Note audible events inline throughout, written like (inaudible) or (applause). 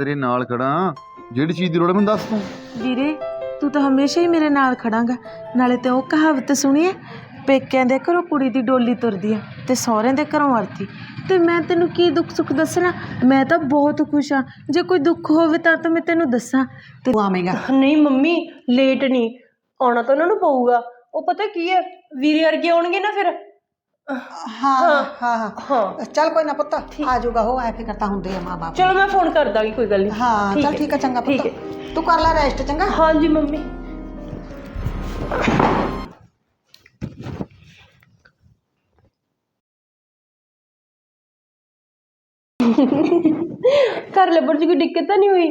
ਤੇਰੇ ਨਾਲ ਖੜਾ। ਜਿਹੜੀ ਚੀਜ਼ ਦੀ ਲੋੜ ਹੈ ਮੈਨੂੰ ਦੱਸ ਤੂੰ। ਵੀਰੇ ਤੂੰ ਤਾਂ ਹਮੇਸ਼ਾ ਹੀ ਮੇਰੇ ਨਾਲ ਖੜਾਂਗਾ। ਨਾਲੇ ਤੇ ਉਹ ਕਹਾਵਤ ਸੁਣੀਏ ਪੇਕਿਆਂ ਦੇ ਘਰੋਂ ਕੁੜੀ ਦੀ ਡੋਲੀ ਤੁਰਦੀ ਆ ਤੇ ਸਹੁਰਿਆਂ ਦੇ ਘਰੋਂ ਅਰਥੀ ਤੇ ਮੈਂ ਤੈਨੂੰ ਕੀ ਦੁੱਖ ਸੁੱਖ ਦੱਸਣਾ? ਮੈਂ ਤਾਂ ਬਹੁਤ ਖੁਸ਼ ਆ ਜੇ ਕੋਈ ਦੁੱਖ ਹੋਵੇ ਤਾਂ ਤਾਂ ਮੈਂ ਤੈਨੂੰ ਦੱਸਾਂ। ਤੇ ਤੂੰ ਆਵੇਂਗਾ। ਨਹੀਂ ਮੰਮੀ ਲੇਟ ਨਹੀਂ। ਆਉਣਾ ਤਾਂ ਉਹਨਾਂ ਨੂੰ ਪਊਗਾ। ਉਹ ਪਤਾ ਕੀ ਹੈ? ਵੀਰੇ ਵਰਗੇ ਆਉਣਗੇ ਨਾ ਫਿਰ। ਹਾਂ ਹਾਂ ਹਾਂ ਹਾਂ ਚੱਲ ਕੋਈ ਨਾ ਪੁੱਤ ਆ ਜਾਊਗਾ ਉਹ ਐ ਫਿਕਰ ਤਾਂ ਹੁੰਦੇ ਆ ਮਾਂ-ਬਾਪ ਚਲੋ ਮੈਂ ਫੋਨ ਕਰ ਦਾਂਗੀ ਕੋਈ ਗੱਲ ਨਹੀਂ ਹਾਂ ਚੱਲ ਠੀਕ ਆ ਚੰਗਾ ਠੀਕ ਪੁੱਤ ਤੂੰ ਕਰ ਲੈ ਰੈਸਟ ਚੰਗਾ ਹਾਂਜੀ ਮੰਮੀ ਕਰ ਲੈ ਬਰਜੀ ਕੋਈ ਦਿੱਕਤ ਤਾਂ ਨਹੀਂ ਹੋਈ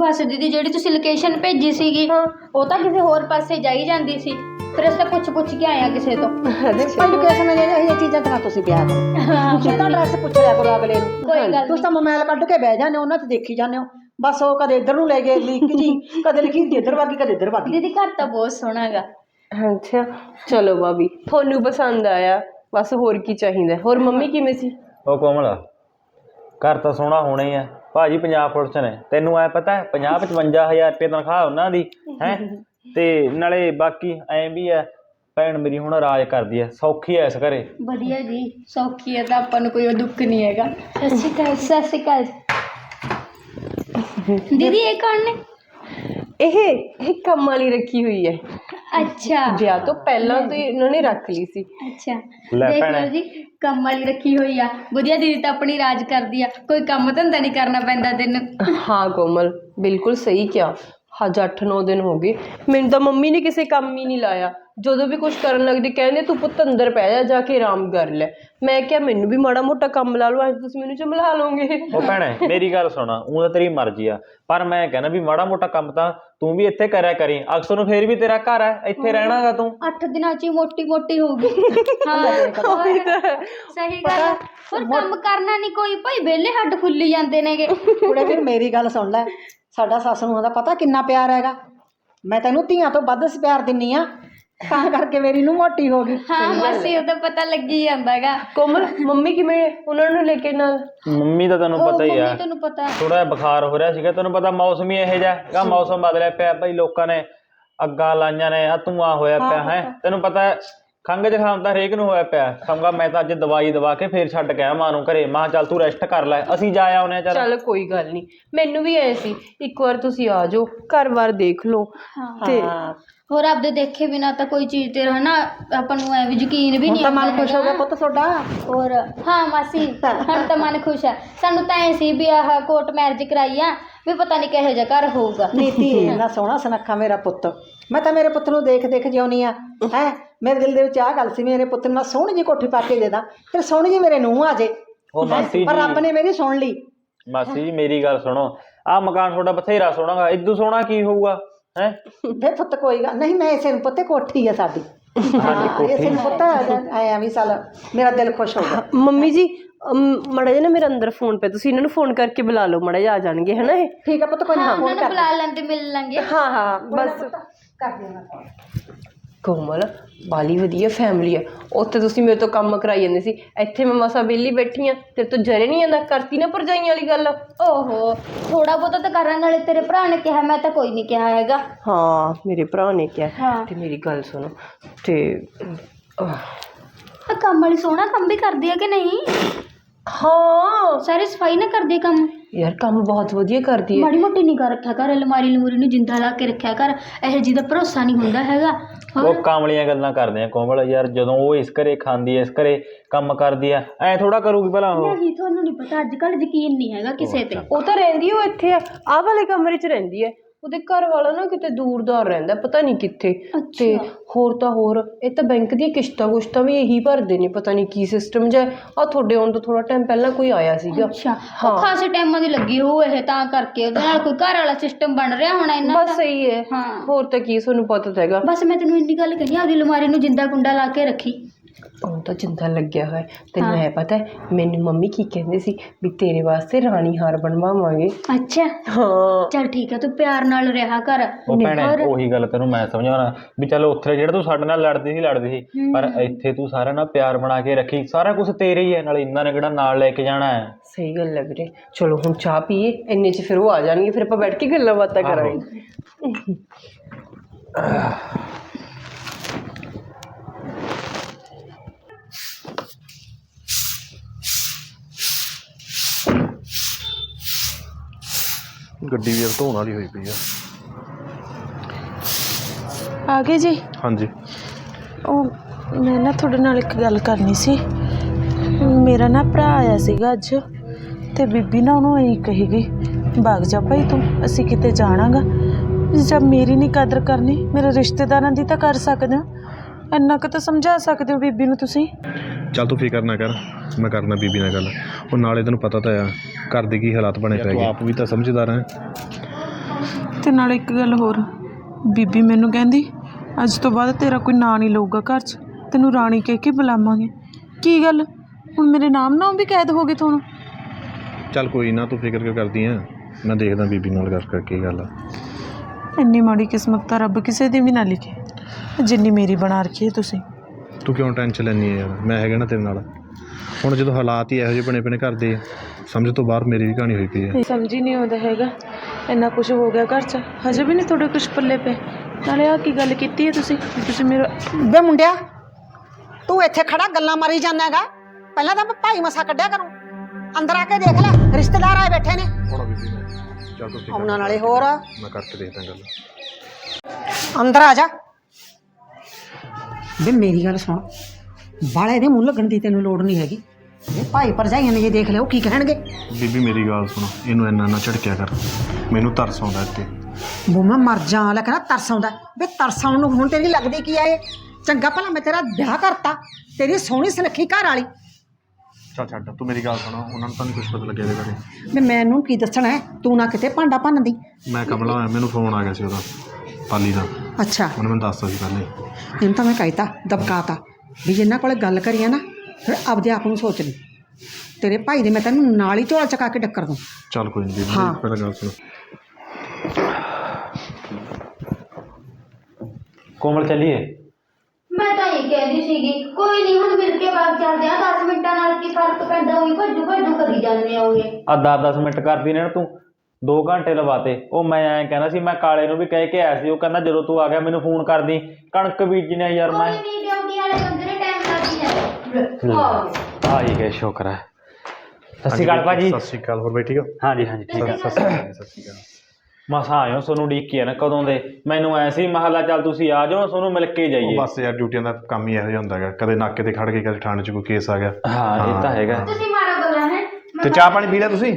ਬਸ ਦੀਦੀ ਜਿਹੜੀ ਤੁਸੀਂ ਲੋਕੇਸ਼ਨ ਭੇਜੀ ਸੀਗੀ ਉਹ ਤਾਂ ਕਿਸੇ ਹੋਰ ਪਾਸੇ ਜਾਈ ਜਾਂਦੀ ਸੀ। ਫਿਰ ਅਸੀਂ ਤਾਂ ਪੁੱਛ ਪੁੱਛ ਕੇ ਆਏ ਆ ਕਿਸੇ ਤੋਂ। ਪਹਿਲੂ ਕਿਸ ਨੇ ਇਹ ਚੀਜ਼ਾਂ ਤਾਂ ਨਾ ਤੁਸੀਂ ਪਿਆ ਕਰੋ। ਤੁਸੀਂ ਤਾਂ ਐਡਰੈਸ ਪੁੱਛ ਲਿਆ ਕਰੋ ਅਗਲੇ ਨੂੰ। ਕੋਈ ਗੱਲ ਤੁਸੀਂ ਤਾਂ ਮੋਬਾਈਲ ਕੱਢ ਕੇ ਬਹਿ ਜਾਂਦੇ ਹੋ ਉਹਨਾਂ 'ਚ ਦੇਖੀ ਜਾਂਦੇ ਹੋ। ਬਸ ਉਹ ਕਦੇ ਇੱਧਰ ਨੂੰ ਲੈ ਗਏ ਲੀਕ ਜੀ ਕਦੇ ਲਿਖੀ ਇੱਧਰ ਵਾਗੀ ਕਦੇ ਇੱਧਰ ਵਾਗੀ ਦੀਦੀ ਘਰ ਤਾਂ ਬਹੁਤ ਸੋਹਣਾ ਹੈਗਾ ਅੱਛਾ ਚਲੋ ਭਾਬੀ ਤੁਹਾਨੂੰ ਪਸੰਦ ਆਇਆ। ਬਸ ਹੋਰ ਕੀ ਚਾਹੀਦਾ? ਹੋਰ ਮੰਮੀ ਕਿਵੇਂ ਸੀ? ਉਹ ਕੋਮਲ ਘਰ ਤਾਂ ਸੋਹਣਾ ਹੋਣਾ ਹੀ ਆ। ਭਾਜੀ ਪੰਜਾਬ ਪੁਲਿਸ ਨੇ ਤੈਨੂੰ ਐ ਪਤਾ ਹੈ 50 55000 ਰੁਪਏ ਤਨਖਾਹ ਉਹਨਾਂ ਦੀ ਹੈ? (laughs) ਤੇ ਨਾਲੇ ਬਾਕੀ ਐ ਵੀ ਐ ਭੈਣ ਮੇਰੀ ਹੁਣ ਰਾਜ ਕਰਦੀ ਐ ਸੌਖੀ ਐ ਇਸ ਘਰੇ। ਵਧੀਆ ਜੀ ਸੌਖੀ ਹੈ ਤਾਂ ਆਪਾਂ ਨੂੰ ਕੋਈ ਦੁੱਖ ਨਹੀਂ ਹੈਗਾ। ਸਤਿ ਸ਼੍ਰੀ ਅਕਾਲ ਸਤਿ ਸ਼੍ਰੀ ਅਕਾਲ। ਦੀਦੀ ਇਹ ਕੌਣ ਨੇ? ਇਹ ਇਹ ਕੰਮ ਵਾਲੀ ਰੱਖੀ ਹੋਈ ਹੈ। ਅੱਛਾ। ਵਿਆਹ ਤੋਂ ਪਹਿਲਾਂ ਤੋਂ ਹੀ ਇਹਨਾਂ ਨੇ ਰੱਖ ਲਈ ਸੀ। ਅੱਛਾ। ਲੈ ਦੇਖ ਭੈਣੇ। ਲਓ ਜੀ ਕੰਮ ਵਾਲੀ ਰੱਖੀ ਹੋਈ ਆ। ਵਧੀਆ ਦੀਦੀ ਤਾਂ ਆਪਣੀ ਰਾਜ ਕਰਦੀ ਆ। ਕੋਈ ਕੰਮ ਧੰਦਾ ਨਹੀਂ ਕਰਨਾ ਪੈਂਦਾ ਤੈਨੂੰ। ਹਾਂ ਕੋਮਲ, ਬਿਲਕੁਲ ਸਹੀ ਕਿਹਾ। ਹਜ 8-9 ਦਿਨ ਹੋ ਗਏ। ਮੈਨੂੰ ਤਾਂ ਮੰਮੀ ਨੇ ਕਿਸੇ ਕੰਮ ਹੀ ਨਹੀਂ ਲਾਇਆ। ਜਦੋਂ ਵੀ ਕੁਝ ਕਰਨ ਲੱਗਦੀ ਕਹਿੰਦੇ ਤੂੰ ਪੁੱਤ ਅੰਦਰ ਪੈ ਜਾ ਜਾ ਕੇ ਆਰਾਮ ਕਰ ਲੈ। ਮੈਂ ਕਿਹਾ ਮੈਨੂੰ ਵੀ ਮਾੜਾ ਮੋਟਾ ਕੰਮ ਲਾ ਲਓ ਅੱਜ ਤੁਸੀਂ ਮੈਨੂੰ ਚੰਬਲਾ ਲਓਗੇ। ਉਹ ਭੈਣੇ ਮੇਰੀ ਗੱਲ ਸੁਣਾ ਉਹ ਤਾਂ ਤੇਰੀ ਮਰਜ਼ੀ ਆ। ਪਰ ਮੈਂ ਕਹਿੰਦਾ ਵੀ ਮਾੜਾ ਮੋਟਾ ਕੰਮ ਤਾਂ ਤੂੰ ਵੀ ਇੱਥੇ ਕਰਿਆ ਕਰੀ। ਅਕਸਰ ਨੂੰ ਫੇਰ ਵੀ ਤੇਰਾ ਘਰ ਹੈ। ਇੱਥੇ ਰਹਿਣਾਗਾ ਤੂੰ। 8 ਦਿਨਾਂ ਚ ਹੀ ਮੋਟੀ ਮੋਟੀ ਹੋਊਗੀ (laughs) ਹਾਂ ਹੋਰ, ਸਹੀ ਗੱਲ ਆ। ਹੋਰ ਕੰਮ ਕਰਨਾ ਨਹੀਂ ਕੋਈ। ਭਾਈ ਵਿਹਲੇ ਹੱਡ ਫੁੱਲੀ ਜਾਂਦੇ ਨੇਗੇ। (laughs) ਕੁੜੇ ਫਿਰ ਮੇਰੀ ਗੱਲ ਸੁਣ ਲੈ। ਸਾਡਾ ਸੱਸ ਨੂੰ ਦਾ ਪਤਾ ਕਿੰਨਾ ਪਿਆਰ ਹੈਗਾ। ਮੈਂ ਤੈਨੂੰ ਧੀਆਂ ਤੋਂ ਵੱਧ ਪਿਆਰ ਦਿੰਨੀ ਆ ਤਾਂ ਕਰਕੇ ਮੇਰੀ ਨੂੰ ਮੋਟੀ ਹੋ ਗਈ। ਹਾਂ ਮਾਸੀ ਉਹ ਤਾਂ ਪਤਾ ਲੱਗੀ ਜਾਂਦਾਗਾ। ਕੋਮਲ ਮੰਮੀ ਕਿਵੇਂ ਉਹਨਾਂ ਨੂੰ ਲੈ ਕੇ ਨਾਲ? ਮੰਮੀ ਤਾਂ ਤੈਨੂੰ ਉਹ ਪਤਾ ਹੀ ਆ। ਮੰਮੀ ਤੈਨੂੰ ਪਤਾ। ਥੋੜਾ ਜਿਹਾ ਬੁਖਾਰ ਹੋ ਰਿਹਾ ਸੀਗਾ ਤੈਨੂੰ ਪਤਾ ਮੌਸਮ ਹੀ ਇਹੋ ਜਿਹਾ ਹੈਗਾ ਮੌਸਮ ਬਦਲਿਆ ਪਿਆ ਭਾਈ ਲੋਕਾਂ ਨੇ ਅੱਗਾ ਲਾਈਆਂ ਨੇ ਆ ਧੂਆਂ ਹੋਇਆ ਪਿਆ ਹੈ। ਤੈਨੂੰ ਪਤਾ ਹੈ, ਖੰਘ ਜ਼ੁਕਾਮ ਤਾਂ ਹਰੇਕ ਨੂੰ ਹੋਇਆ ਪਿਆ। ਸਮਝਾ ਮੈਂ ਤਾਂ ਅੱਜ ਦਵਾਈ ਦਵਾ ਕੇ ਫੇਰ ਛੱਡ ਕੇ ਆਇਆ ਮਾਂ ਨੂੰ ਘਰੇ। ਮਾਂ ਚੱਲ ਤੂੰ ਰੈਸਟ ਕਰ ਲੈ। ਅਸੀਂ ਜਾ ਆਉਨੇ ਆ ਚੱਲ। ਚੱਲ ਕੋਈ ਗੱਲ ਨਹੀਂ। ਮੈਨੂੰ ਵੀ ਐ ਸੀ ਇੱਕ ਵਾਰ ਤੁਸੀਂ ਆ ਜਾਓ ਘਰ-ਬਾਰ ਦੇਖ ਲਓ। ਤੇ ਹੋਰ ਆਪਦੇ ਦੇਖੇ ਬਿਨਾ ਤਾਂ ਕੋਈ ਚੀਜ਼ ਤੇ ਹਨਾ ਆਪਾਂ ਨੂੰ ਐ ਵੀ ਯਕੀਨ ਵੀ ਨਹੀਂ ਤਾਂ ਮਨ ਖੁਸ਼ ਹੋ ਗਿਆ ਪੁੱਤ ਤੁਹਾਡਾ? ਹੋਰ ਹਾਂ ਮਾਸੀ ਹੁਣ ਤਾਂ ਮਨ ਖੁਸ਼ ਆ। ਸਾਨੂੰ ਤਾਂ ਐ ਸੀ ਵੀ ਆਹ ਕੋਰਟ ਮੈਰਿਜ ਕਰਾਈ ਆ ਵੀ ਪਤਾ ਨਹੀਂ ਕਿਹੋ ਜਿਹਾ ਘਰ ਹੋਊਗਾ। ਨੀਤੀ ਇੰਨਾ ਸੋਹਣਾ ਸੁਨੱਖਾ ਮੇਰਾ ਪੁੱਤ। ਮੈਂ ਤਾਂ ਮੇਰੇ ਪੁੱਤ ਨੂੰ ਦੇਖ ਦੇਖ ਜਿਉਣੀ ਆ। ਹੈ? ਮੇਰੇ ਦਿਲ ਦੇ ਵਿੱਚ ਆਹ ਗੱਲ ਸੀ ਮੇਰੇ ਪੁੱਤ ਨੂੰ ਮੈਂ ਸੋਹਣੀ ਜਿਹੀ ਕੋਠੀ ਪਾ ਕੇ ਦੇ ਦਾਂ ਤੇ ਸੋਹਣੀ ਜਿਹੀ ਮੇਰੇ ਨੂੰਹ ਆ ਜੇ। ਉਹ ਮਾਸੀ ਪਰ ਰੱਬ ਜੀ ਨੇ ਮੇਰੀ ਸੁਣ ਲਈ। ਮਾਸੀ ਜੀ ਮੇਰੀ ਗੱਲ ਸੁਣੋ। ਆਹ ਮਕਾਨ ਤੁਹਾਡਾ ਬਥੇਰਾ ਸੋਹਣਾਗਾ। ਇਦੋਂ ਸੋਹਣਾ ਕੀ ਹੋਊਗਾ? ਹੈ? ਵੇ ਪੁੱਤ ਕੋਈ ਗੱਲ ਨਹੀਂ ਮੈਂ ਇਸੇ ਨੂੰ ਪੁੱਤੇ ਕੋਠੀ ਆ ਸਾਡੀ। ਹਾਂ, ਇਸੇ ਨੂੰ ਪੁੱਤ ਆਇਆ ਵੀ ਸਾਲ ਮੇਰਾ ਦਿਲ ਖੁਸ਼ ਹੋ ਗਿਆ ਮੰਮੀ ਜੀ ਮੜਾ ਜਿਹਾ ਨਾ ਮੇਰੇ ਅੰਦਰ ਫੋਨ ਪੇ ਤੁਸੀਂ ਇਹਨਾਂ ਨੂੰ ਫੋਨ ਕਰਕੇ ਬੁਲਾ ਲਓ ਮੜਾ ਜਿਹਾ ਆ ਜਾਣਗੇ ਹਨਾ ਇਹ? ਠੀਕ ਆ ਪੁੱਤ ਕੋਈ ਨਾ ਉਹਨਾਂ ਨੂੰ ਬੁਲਾ ਲੈਂਦੇ। ਮਿਲ ਲਾਂਗੇ। ਹਾਂ ਹਾਂ ਬਸ। ਕਰ ਦੇਣਾ ਕੋਮਲ ਬਾਲੀ ਵਧੀਆ ਫੈਮਿਲੀ ਆ। ਉੱਥੇ ਤੁਸੀਂ ਮੇਰੇ ਤੋਂ ਕੰਮ ਕਰਾਈ ਜਾਂਦੇ ਸੀ। ਇੱਥੇ ਮੈਂ ਮਸਾ ਵਿਹਲੀ ਬੈਠੀ ਆ ਤੇਰੇ ਤੋਂ ਜਰੇ ਨਹੀਂ ਆਂਦਾ ਕਰਤੀ ਨਾ ਭਰਜਾਈਆਂ ਵਾਲੀ ਗੱਲ। ਓਹੋ ਥੋੜਾ ਬਹੁਤਾ ਤਾਂ ਕਰਨ ਵਾਲੇ ਤੇਰੇ ਭਰਾ ਨੇ ਕਿਹਾ ਮੈਂ ਤਾਂ ਕੋਈ ਨਹੀਂ ਕਿਹਾ ਹੈਗਾ। ਹਾਂ ਮੇਰੇ ਭਰਾ ਨੇ ਕਿਹਾ। ਹਾਂ। ਤੇ ਮੇਰੀ ਗੱਲ ਸੁਣੋ ਤੇ ਅਹ, ਆ ਕੰਮ ਵਾਲੀ ਸੋਹਣਾ ਕੰਮ ਵੀ ਕਰਦੀ ਆ ਕਿ ਨਹੀਂ? ਹਾਂ। ਸਾਰੀ ਸਫ਼ਾਈ ਨਾ ਕਰਦੀ ਆ ਕੰਮ। ਯਾਰ ਕੰਮ ਬਹੁਤ ਵਧੀਆ ਕਰਦੀ ਹੈ ਮਾੜੀ ਮੋਟੀ ਨਿਗਾਹ ਰੱਖਿਆ ਕਰ ਅਲਮਾਰੀ ਲਮੂਰੀ ਨੂੰ ਜਿੰਦਾ ਲਾ ਕੇ ਰੱਖਿਆ ਕਰ ਇਹੋ ਜਿਹੀ ਦਾ ਭਰੋਸਾ ਨਹੀਂ ਹੁੰਦਾ ਹੈਗਾ। ਹੋਰ? ਉਹ ਕਾਮਲੀਆਂ ਗੱਲਾਂ ਕਰਦੇ ਆ ਕੋਮਲ ਯਾਰ ਜਦੋਂ ਉਹ ਇਸ ਘਰੇ ਖਾਂਦੀ ਐ ਇਸ ਘਰੇ ਕੰਮ ਕਰਦੀ ਆ ਐ ਥੋੜਾ ਕਰੂਗੀ ਭਲਾ ਉਹ? ਨਹੀਂ ਤੁਹਾਨੂੰ ਨਹੀਂ ਪਤਾ ਅੱਜ ਕੱਲ ਯਕੀਨ ਨਹੀਂ ਹੈਗਾ ਕਿਸੇ ਤੇ। ਉਹ ਤਾਂ ਰਹਿੰਦੀ ਉਹ ਇੱਥੇ ਆ ਆਹ ਵਾਲੇ ਕਮਰੇ 'ਚ ਰਹਿੰਦੀ ਹੈ ਉਹਦੇ ਘਰ ਵਾਲਾ ਨਾ ਕਿਤੇ ਦੂਰ ਦਾਰ ਰਹਿੰਦਾ ਪਤਾ ਨਹੀਂ ਕਿੱਥੇ। ਤੇ ਹੋਰ ਤਾਂ ਹੋਰ ਇਹ ਤਾਂ ਬੈਂਕ ਦੀਆਂ ਕਿਸ਼ਤਾਂ ਕੁਸ਼ਤਾਂ ਵੀ ਇਹੀ ਭਰਦੇ ਨੇ ਪਤਾ ਨਹੀਂ ਕੀ ਸਿਸਟਮ ਜਿਹਾ ਆ ਤੁਹਾਡੇ ਆਉਣ ਤੋਂ ਥੋੜਾ ਟਾਈਮ ਪਹਿਲਾਂ ਕੋਈ ਆਇਆ ਸੀਗਾ। ਅੱਛਾ। ਉਹ ਖਾਸੇ ਟਾਈਮਾਂ ਦੀ ਲੱਗੀ ਹੋ ਇਹ ਤਾਂ ਕਰਕੇ ਉਹਦੇ ਨਾਲ ਕੋਈ ਘਰ ਵਾਲਾ ਸਿਸਟਮ ਬਣ ਰਿਹਾ ਹੋਣਾ ਇਹਨਾਂ ਬਸ ਸਹੀ ਹੈ। ਹਾਂ। ਹੋਰ ਤਾਂ ਕੀ ਤੁਹਾਨੂੰ ਪਤਾ ਤਾਂ ਹੈਗਾ। ਬਸ ਮੈਂ ਤੈਨੂੰ ਇੰਨੀ ਗੱਲ ਕਹੀ ਆ ਉਹਦੀ ਅਲਮਾਰੀ ਨੂੰ ਜਿੰਦਾ ਕੁੰਡਾ ਲਾ ਕੇ ਰੱਖੀ। ਉਹ ਤਾਂ ਜਿੰਦਾ ਲੱਗਿਆ ਹੋਇਆ। ਤੈਨੂੰ ਐ ਪਤਾ ਹੈ, ਮੈਨੂੰ ਮੰਮੀ ਕੀ ਕਹਿੰਦੇ ਸੀ ਵੀ ਤੇਰੇ ਵਾਸਤੇ ਰਾਣੀ ਹਾਰ ਬਣਵਾਵਾਂਗੇ। ਅੱਛਾ। ਹਾਂ। ਚਲ ਠੀਕ ਹੈ ਤੂੰ ਪਿਆਰ ਨਾਲ ਰਿਹਾ ਕਰ। ਉਹ ਭੈਣੇ ਉਹੀ ਗੱਲ ਤੈਨੂੰ ਮੈਂ ਸਮਝਾਉਣਾ। ਵੀ ਚੱਲ ਉੱਥੇ ਜਿਹੜਾ ਤੂੰ ਸਾਡੇ ਨਾਲ ਲੜਦੀ ਸੀ ਲੜਦੀ ਸੀ। ਪਰ ਇੱਥੇ ਤੂੰ ਸਾਰਿਆਂ ਨਾਲ ਪਿਆਰ ਬਣਾ ਕੇ ਰੱਖੀ। ਸਾਰਾ ਕੁਝ ਤੇਰੇ ਹੀ ਹੈ ਨਾਲੇ ਇਹਨਾਂ ਨੇ ਕਿਹੜਾ ਨਾਲ ਲੈ ਕੇ ਜਾਣਾ ਹੈ। ਸਹੀ ਗੱਲ ਹੈ ਵੀਰੇ। ਚਲੋ ਹੁਣ ਚਾਹ ਪੀਏ। ਇੰਨੇ ਚ ਫਿਰ ਉਹ ਆ ਜਾਣਗੇ ਫਿਰ ਆਪਾਂ ਬੈਠ ਕੇ ਗੱਲਾਂ ਬਾਤਾਂ ਕਰਾਂਗੇ। ਗੱਡੀ ਵੀ ਧੋਣ ਵਾਲੀ ਹੋਈ ਪਈ ਆ। ਆ ਗਏ ਜੀ? ਹਾਂਜੀ। ਉਹ ਮੈਂ ਨਾ ਤੁਹਾਡੇ ਨਾਲ ਇੱਕ ਗੱਲ ਕਰਨੀ ਸੀ। ਮੇਰਾ ਨਾ ਭਰਾ ਆਇਆ ਸੀਗਾ ਅੱਜ ਤੇ ਬੀਬੀ ਨਾ ਉਹਨੂੰ ਐਂ ਕਹੀ ਗਈ ਭਾਗ ਜਾ ਭਾਈ ਤੂੰ ਅਸੀਂ ਕਿਤੇ ਜਾਣਾਗਾ। ਜਦ ਮੇਰੀ ਨਹੀਂ ਕਦਰ ਕਰਨੀ ਮੇਰੇ ਰਿਸ਼ਤੇਦਾਰਾਂ ਦੀ ਤਾਂ ਕਰ ਸਕਦੇ ਹੋ। ਇੰਨਾ ਕੁ ਤਾਂ ਸਮਝਾ ਸਕਦੇ ਹੋ ਬੀਬੀ ਨੂੰ ਤੁਸੀਂ? ਚੱਲ ਤੂੰ ਫਿਕਰ ਨਾ ਕਰ ਮੈਂ ਕਰਨਾ ਬੀਬੀ ਨਾਲ ਗੱਲ। ਉਹ ਨਾਲੇ ਤੈਨੂੰ ਪਤਾ ਤਾਂ ਆ ਘਰ ਦੇ ਕੀ ਹਾਲਾਤ ਬਣੇ ਪੈ ਗਏ? ਆਪ ਵੀ ਤਾਂ ਸਮਝਦਾਰ ਹੈ। ਤੇ ਨਾਲ ਇੱਕ ਗੱਲ ਹੋਰ ਬੀਬੀ ਮੈਨੂੰ ਕਹਿੰਦੀ ਅੱਜ ਤੋਂ ਬਾਅਦ ਤੇਰਾ ਕੋਈ ਨਾਂ ਨਹੀਂ ਲਊਗਾ ਘਰ 'ਚ ਤੈਨੂੰ ਰਾਣੀ ਕਹਿ ਕੇ ਬੁਲਾਵਾਂਗੇ। ਕੀ ਗੱਲ? ਹੁਣ ਮੇਰੇ ਨਾਮ ਨਾ ਵੀ ਕੈਦ ਹੋ ਗਏ ਤੁਹਾਨੂੰ ਚੱਲ ਕੋਈ ਨਾ ਤੂੰ ਫਿਕਰ ਕਿਉਂ ਕਰਦੀ ਆ ਮੈਂ ਦੇਖਦਾ ਬੀਬੀ ਨਾਲ ਗੱਲ ਕਰਕੇ ਕੀ ਗੱਲ ਆ। ਇੰਨੀ ਮਾੜੀ ਕਿਸਮਤ ਤਾਂ ਰੱਬ ਕਿਸੇ ਦੀ ਵੀ ਨਾ ਲਿਖੇ। ਜਿੰਨੀ ਮੇਰੀ ਬਣਾ ਰੱਖੀ ਹੈ ਤੁਸੀਂ। ਤੂੰ ਕਿਉਂ ਟੈਨਸ਼ਨ ਲੈਣੀ ਆ ਯਾਰ? ਮੈਂ ਹੈਗਾ ਨਾ ਤੇਰੇ ਨਾਲ। ਹੁਣ ਜਦੋਂ ਹਾਲਾਤ ਹੀ ਇਹੋ ਜਿਹੇ ਬਣੇ ਪਏ ਨੇ ਘਰ ਦੇ ਸਮਝ ਤੋਂ ਬਾਹਰ ਮੇਰੀ ਵੀ ਕਹਾਣੀ ਹੋਈ ਪਈ ਹੈ। ਸਮਝ ਹੀ ਨਹੀਂ ਆਉਂਦਾ ਹੈਗਾ। ਇੰਨਾ ਕੁਝ ਹੋ ਗਿਆ ਘਰ 'ਚ। ਹਜੇ ਵੀ ਨਹੀਂ ਤੁਹਾਡੇ ਕੁਝ ਪੱਲੇ ਪਏ। ਨਾਲੇ ਆ ਕੀ ਗੱਲ ਕੀਤੀ ਹੈ ਤੁਸੀਂ? ਵੀ ਤੁਸੀਂ ਮੇਰਾ ਬੇ ਮੁੰਡਿਆ ਤੂੰ ਇੱਥੇ ਖੜਾ ਗੱਲਾਂ ਮਾਰੀ ਜਾਂਦਾ ਹੈਗਾ। ਪਹਿਲਾਂ ਤਾਂ ਮੈਂ ਭਾਈ ਮਸਾ ਕੱਢਿਆ ਕਰੂੰ। ਅੰਦਰ ਆ ਕੇ ਦੇਖ ਲੈ ਰਿਸ਼ਤੇਦਾਰ ਆਏ ਬੈਠੇ ਨੇ। ਹੁਣ ਬੀਬੀ ਚੱਲ ਉਹਨਾਂ ਨਾਲੇ ਹੋਰ। ਮੈਂ ਕਰਕੇ ਦੇਖਦਾ ਗੱਲ। ਅੰਦਰ ਆ ਜਾ। ਬੇ ਮੇਰੀ ਗੱਲ ਸੁਣ। ਬਾਲੇ ਦੇ ਮੂੰਹ ਲੱਗਣ ਦੀ ਤੈਨੂੰ ਲੋੜ ਨਹੀਂ ਹੈਗੀ। ਇਹ ਭਾਈ ਭਰਜਾਈਆਂ ਨੇ ਜੇ ਦੇਖ ਲਿਆ ਉਹ ਕੀ ਕਹਿਣਗੇ? ਬੀਬੀ ਮੇਰੀ ਗੱਲ ਸੁਣ ਇਹਨੂੰ ਇੰਨਾ ਨਾ ਝੜਕਿਆ ਕਰ। ਮੈਨੂੰ ਤਰਸ ਆਉਂਦਾ ਇੱਥੇ। ਬੋ ਮੈਂ ਮਰ ਜਾ ਲੈ ਕਹਿੰਦਾ ਤਰਸ ਆਉਂਦਾ। ਬੇ ਤਰਸ ਆਉਣ ਨੂੰ ਹੁਣ ਤੇਰੀ ਲੱਗਦੀ ਕੀ ਆ ਇਹ? ਚੰਗਾ ਭਲਾ ਮੈਂ ਤੇਰਾ ਵਿਆਹ ਕਰਤਾ ਤੇਰੀ ਸੋਹਣੀ ਸੁਨੱਖੀ ਘਰ ਵਾਲੀ। ਚੱਲ ਛੱਡ ਤੂੰ ਮੇਰੀ ਗੱਲ ਸੁਣ ਉਹਨਾਂ ਨੂੰ ਤਾਂ ਨਹੀਂ ਕੁਝ ਪਤਾ ਲੱਗਿਆ ਇਹਦੇ ਬਾਰੇ। ਵੀ ਮੈਨੂੰ ਕੀ ਦੱਸਣਾ ਹੈ? ਤੂੰ ਨਾ ਕਿਤੇ ਭਾਂਡਾ ਭੰਨਦੀ। ਮੈਂ ਕਮਲਾ ਹੋਇਆ ਮੈਨੂੰ ਫੋਨ ਆ ਗਿਆ ਸੀ ਉਹਦਾ ਪਾਲੀ ਦਾ। ਅੱਛਾ। ਉਹਨੇ ਮੈਨੂੰ ਦੱਸਤਾ ਸੀ ਪਹਿਲੇ। ਇਹਨੂੰ ਤਾਂ ਮੈਂ ਕਹਿਤਾ ਦਬਕਾਤਾ। ਵੀ ਜਿੰਨਾ ਕੋਲੇ ਗੱਲ ਕਰੀ ਆ ਨਾ ਫਿਰ ਆਪਦੇ ਆਪ ਨੂੰ ਸੋਚ ਲਈ। ਤੇਰੇ ਭਾਈ ਦੇ ਮੈਂ ਤੈਨੂੰ ਨਾਲ ਹੀ ਝੋਲ ਚਕਾ ਕੇ ਡੱਕਰ ਦੂੰ। ਚੱਲ ਕੋਈ ਨਹੀਂ ਹਾਂ। ਮੇਰੀ ਪਹਿਲਾਂ ਗੱਲ ਸੁਣ। ਕੋਮਲ ਚੱਲੀਏ? ਮੈਂ ਤਾਂ ਇਹ ਕਹਿੰਦੀ ਸੀਗੀ ਕੋਈ ਨਹੀਂ ਹੁਣ ਮਿਲ ਕੇ ਬਾਅਦ ਚੱਲਦੇ ਆ 10 ਮਿੰਟਾਂ ਨਾਲ ਕੀ ਫ਼ਰਕ ਪੈਂਦਾ ਉਹੀ ਭੱਜੂ ਭੱਜੂ ਕਰੀ ਜਾਂਦੇ ਹੋਗੇ ਆ 10-10 ਮਿੰਟ ਕਰਦੀ ਨੇ ਨਾ ਤੂੰ 2 ਘੰਟੇ ਲਵਾਤੇ। ਉਹ ਮੈਂ ਐਂ ਕਹਿੰਦਾ ਸੀ ਮੈਂ ਕਾਲੇ ਨੂੰ ਵੀ ਕਹਿ ਕੇ ਆਇਆ ਸੀ ਉਹ ਕਹਿੰਦਾ ਜਦੋਂ ਤੂੰ ਆ ਗਿਆ ਮੈਨੂੰ ਫੋਨ ਕਰਦੀ। ਕਣਕ ਬੀਜਣੀ ਆ ਯਾਰ ਮੈਂ। ਕੋਈ ਨਹੀਂ ਬੰਦੇ ਆ ਆ ਹੀ ਗਏ ਸ਼ੁਕਰ ਹੈ। ਸਤਿ ਸ਼੍ਰੀ ਅਕਾਲ ਭਾਜੀ। ਸਤਿ ਸ਼੍ਰੀ ਅਕਾਲ ਹੋਰ ਬਈ ਠੀਕ ਹੋ? ਹਾਂਜੀ ਹਾਂਜੀ ਠੀਕ ਹੈ। ਸਤਿ ਸ਼੍ਰੀ ਅਕਾਲ ਸਤਿ ਸ਼੍ਰੀ ਅਕਾਲ। ਮਸਾਂ ਆਇਓ ਸੋਨੂੰ ਉਡੀਕ ਕੇ ਨਾ ਕਦੋਂ ਦੇ। ਮੈਨੂੰ ਐ ਸੀ ਮਹੱਲਾ ਚੱਲ ਤੁਸੀਂ ਆ ਜਾਓ ਸੋਨੂੰ ਮਿਲ ਕੇ ਜਾਈਏ। ਬਸ ਯਾਰ ਡਿਊਟੀਆਂ ਦਾ ਕੰਮ ਹੀ ਇਹੋ ਜਿਹਾ ਹੁੰਦਾ ਹੈਗਾ। ਕਦੇ ਨਾਕੇ ਤੇ ਖੜ ਕੇ ਕਦੇ ਥਾਣੇ 'ਚ ਕੋਈ ਕੇਸ ਆ ਗਿਆ। ਹਾਂ ਇਹ ਤਾਂ ਹੈਗਾ। ਤੁਸੀਂ ਮਾਰਾ ਗੱਲਾਂ ਹੈ। ਤੇ ਚਾਹ ਪਾਣੀ ਪੀ ਲਿਆ ਤੁਸੀਂ?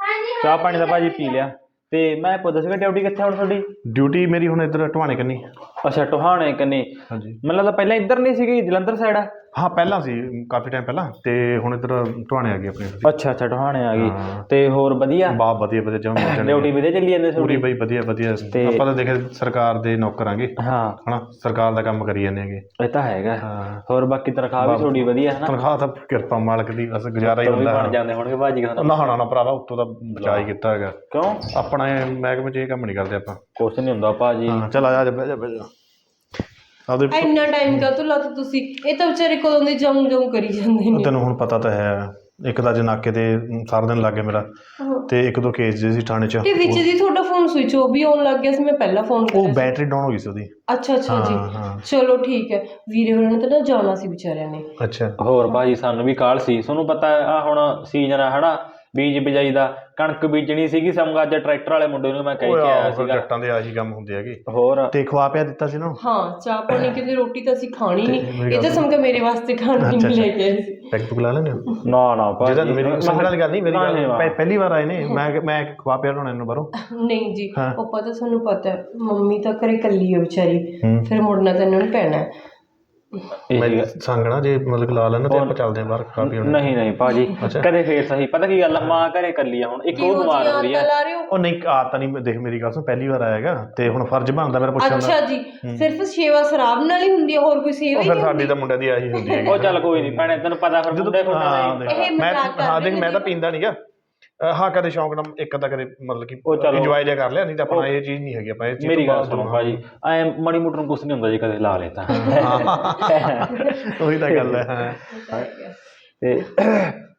ਹਾਂਜੀ ਚਾਹ ਪਾਣੀ ਦਾ ਭਾਜੀ ਪੀ ਲਿਆ। ਤੇ ਮੈਂ ਪੁੱਛਦਾ ਸੀਗਾ ਡਿਊਟੀ ਕਿੱਥੇ ਹੁਣ ਤੁਹਾਡੀ? ਡਿਊਟੀ ਮੇਰੀ ਹੁਣ ਇੱਧਰ ਢਵਾਣੇ ਕੰਨੀ। ਅੱਛਾ ਟੋਹਾਣੇ ਕੰਨੀ। ਹਾਂਜੀ। ਮੈਨੂੰ ਲੱਗਦਾ ਪਹਿਲਾਂ ਇੱਧਰ ਨਹੀਂ ਸੀਗੀ ਜਲੰਧਰ ਸਾਈਡ ਆ? ਹਾਂ ਪਹਿਲਾਂ ਸੀ ਕਾਫੀ ਟਾਈਮ ਪਹਿਲਾਂ। ਤੇ ਹੁਣ ਇੱਧਰ ਢਵਾਣੇ ਆ ਗਈ ਆਪਣੀ ਅੱਛਾ ਅੱਛਾ ਟੋਹਾਣੇ ਆ ਗਈ। ਹਾਂ। ਤੇ ਹੋਰ ਵਧੀਆ? ਬਾ ਵਧੀਆ ਵਧੀਆ ਜਮਾਂ ਡਿਊਟੀ ਵੀ ਤੇ ਚੱਲੀ ਜਾਂਦੇ ਪੂਰੀ ਤੁਹਾਡੀ ਬਈ ਵਧੀਆ ਵਧੀਆ। ਤੇ- ਆਪਾਂ ਤਾਂ ਦੇਖੇ ਸਰਕਾਰ ਦੇ ਨੌਕਰਾਂਗੇ। ਹਾਂ। ਹਨਾ ਸਰਕਾਰ ਦਾ ਕੰਮ ਕਰੀ ਜਾਂਦੇ ਹੈਗੇ। ਇਹ ਤਾਂ ਹੈਗਾ। ਹਾਂ। ਹੋਰ ਬਾਕੀ ਤਨਖਾਹ ਵੀ ਤੁਹਾਡੀ ਵਧੀਆ ਹੈ ਨਾ ਤਨਖਾਹ ਤਾਂ ਕਿਰਪਾ ਮਾਲਕ ਦੀ ਬਸ ਗੁਜ਼ਾਰਾ ਹੀ ਉਹ ਵੀ ਹੁੰਦਾ। ਬਣ ਜਾਂਦੇ ਹੋਣਗੇ ਭਾਜੀ ਕਹਿੰਦਾ ਨਾ ਨਾ ਨਾ ਭਰਾਵਾ ਉੱਤੋਂ ਦਾ ਬਚਾ ਹੀ ਕੀਤਾ ਹੈਗਾ। ਕਿਉਂ? ਆਪਣਾ ਮਹਿਕਮੇ 'ਚ ਇਹ ਕੰਮ ਨਹੀਂ ਕਰਦੇ ਆਪਾਂ। ਕੁਛ ਨਹੀਂ ਹੁੰਦਾ ਭਾਜੀ ਹਾਂ ਚੱਲ ਆ ਜਾ ਬਹਿ ਜਾ ਬਹਿ ਜਾ। ਆਪਦੇ ਇੰਨਾ ਟਾਈਮ ਕਾ ਲਾਤਾ ਤੁਸੀਂ? ਇਹ ਤਾਂ ਵਿਚਾਰੇ ਕਦੋਂ ਦੇ ਜਾਉਂ ਜਾਉਂ ਕਰੀ ਜਾਂਦੇ ਨੇ। ਤੈਨੂੰ ਹੁਣ ਪਤਾ ਤਾਂ ਹੈ ਇੱਕ ਤਾਂ ਜਨਾਕੇ ਤੇ ਸਾਰਾ ਦਿਨ ਲੱਗ ਗਿਆ ਮੇਰਾ ਤੇ ਇੱਕ ਦੋ ਕੇਸ ਜੇ ਸੀ ਥਾਣੇ 'ਚ। ਤੇ ਵਿੱਚ ਦੀ ਤੁਹਾਡਾ ਫੋਨ ਸਵਿਚ ਆਫ ਵੀ ਆਉਣ ਲੱਗ ਗਿਆ ਸੀ ਮੈਂ ਪਹਿਲਾਂ ਫੋਨ ਉਹ ਕਰਿਆ। ਬੈਟਰੀ ਡਾਊਨ ਹੋ ਗਈ ਸੀ ਉਹਦੀ। ਅੱਛਾ ਅੱਛਾ ਜੀ। ਹਾਂ ਚਲੋ ਠੀਕ ਹੈ। ਵੀਰੇ ਹੋਰਾਂ ਨੇ ਤਾਂ ਨਾ ਜਾਣਾ ਸੀ ਵਿਚਾਰਿਆਂ ਨੇ। ਅੱਛਾ। ਹੋਰ ਭਾਜੀ ਸਾਨੂੰ ਵੀ ਕਾਲ ਸੀ। ਤੁਹਾਨੂੰ ਪਤਾ ਆ ਹੁਣ ਸੀਜ਼ਨ ਆ ਹਨਾ? ਬੀਜ ਬਿਜਾਈ ਦਾ। ਕਣਕ ਬੀਜਣੀ ਸੀਗੀ ਸਮਗਾ ਅੱਜ ਟਰੈਕਟਰ ਵਾਲੇ ਮੁੰਡੇ ਨੂੰ ਮੈਂ ਕਹਿ ਕੇ ਆਇਆ ਸੀਗਾ। ਜੱਟਾਂ ਦੇ ਆਹੀ ਕੰਮ ਹੁੰਦੇ ਹੈਗੇ। ਹੋਰ। ਤੇ ਖਵਾ ਪਿਆ ਦਿੱਤਾ ਸੀ ਨਾ ਹਾਂ ਚਾਹ ਪਾਣੀ ਕਿਤੇ ਰੋਟੀ ਤਾਂ ਅਸੀਂ ਖਾਣੀ ਨਹੀਂ। ਇਹ ਤਾਂ ਸਮਝ ਮੇਰੇ ਵਾਸਤੇ ਖਾਣ ਲਈ ਲੈ ਕੇ ਪੈਕ ਪੁਕ ਲਾ ਲੈਣੇ ਨਾ ਨਾ ਭਾਜੀ। ਜਿਹਦਾ ਮੇਰੀ ਸੰਗਣ ਵਾਲੀ ਗੱਲ ਨਹੀਂ ਮੇਰੀ ਨਹੀਂ, ਪਹਿਲੀ ਵਾਰ ਆਏ ਨੇ। ਮੈਂ ਮੈਂ ਖਵਾ ਪਿਆ ਉਹਨਾਂ ਨੂੰ ਬਾਹਰੋਂ। ਨਹੀਂ ਜੀ। ਉਹ ਪਤਾ ਤੁਹਾਨੂੰ ਪਤਾ ਮੰਮੀ ਤਾਂ ਘਰੇ ਇਕੱਲੀ ਹੈ ਵਿਚਾਰੀ। ਫਿਰ ਮੁੜਨਾ ਤਾਂ ਇਹਨਾਂ ਨੂੰ ਪੈਣਾ। ਹੈ। ਸੰਗਣਾ ਜੇ ਮਤਲਬ ਲਾ ਲੈਣਾ ਤੇ ਆਪਾਂ ਚੱਲਦੇ ਹਾਂ ਬਾਹਰ ਖਾ ਪੀ ਆਉਣੇ। ਨਹੀਂ ਨਹੀਂ ਭਾਜੀ ਅੱਛਾ। ਕਦੇ ਫੇਰ ਸਹੀ। ਪਤਾ ਕੀ ਗੱਲ ਆ, ਮਾਂ ਘਰੇ ਕੱਲੀ ਆ ਹੁਣ ਇੱਕ ਉਹ ਬਿਮਾਰ ਹੋ ਰਹੀ ਆ। ਲਾ ਰਹੇ ਹੋ? ਉਹ ਨਹੀਂ ਆ ਤਾਂ ਨਹੀਂ ਦੇਖ ਮੇਰੀ ਗੱਲ ਸੁਣ ਪਹਿਲੀ ਵਾਰ ਆਏਗਾ ਤੇ ਹੁਣ ਫਰਜ਼ ਬਣਦਾ ਮੇਰਾ ਪੁੱਛਣ ਅੱਛਾ ਦਾ ਜੀ ਸਿਰਫ ਸੇਵਾ ਸ਼ਰਾਬ ਨਾਲ ਹੀ ਹੁੰਦੀ ਹੈ ਹੋਰ ਕੋਈ ਸੇਵਾ ਉਹ ਹੀ ਫਿਰ ਨਹੀਂ ਸਾਡੀ ਤਾਂ ਮੁੰਡਿਆਂ ਦੀ ਆਹੀ ਹੁੰਦੀ ਹੈਗੀ। ਉਹ ਚੱਲ ਕੋਈ ਨਹੀਂ ਭੈਣੇ ਤੈਨੂੰ ਪਤਾ ਫਿਰ ਮੁੰਡੇ ਖੁੰਡਾ ਹਾਂ ਨਹੀਂ ਦੇਖ, ਇਹ ਮੈਂ ਮਜ਼ਾਕ ਹਾਂ ਕਰਦੇ ਦੇਖ ਮੈਂ ਤਾਂ ਪੀਂਦਾ ਨਹੀਂਗਾ ਹਾਂ ਕਦੇ ਸ਼ੌਂਕ ਨਾਲ ਇੱਕ ਅੱਧਾ ਕਦੇ ਮਤਲਬ ਕਿ ਉਹ ਚਲੋ। ਇੰਜੋਏ ਜਿਹਾ ਕਰ ਲਿਆ ਨਹੀਂ ਤਾਂ ਆਪਣਾ ਇਹ ਚੀਜ਼ ਨਹੀਂ ਹੈਗੀ ਆਪਾਂ ਇਹ ਚੀਜ਼ ਮੇਰੀ ਤੋਂ ਗੱਲ ਬਾਅਦ ਸੁਣੋ ਭਾਜੀ। ਐ ਮੜੀ ਮੋਟਰ ਨੂੰ ਕੁਛ ਨਹੀਂ ਹੁੰਦਾ ਜੀ ਕਦੇ ਲਾ ਲੈਤਾ ਉਹੀ ਤਾਂ ਗੱਲ ਹੈ ਹਾਂ। ਤੇ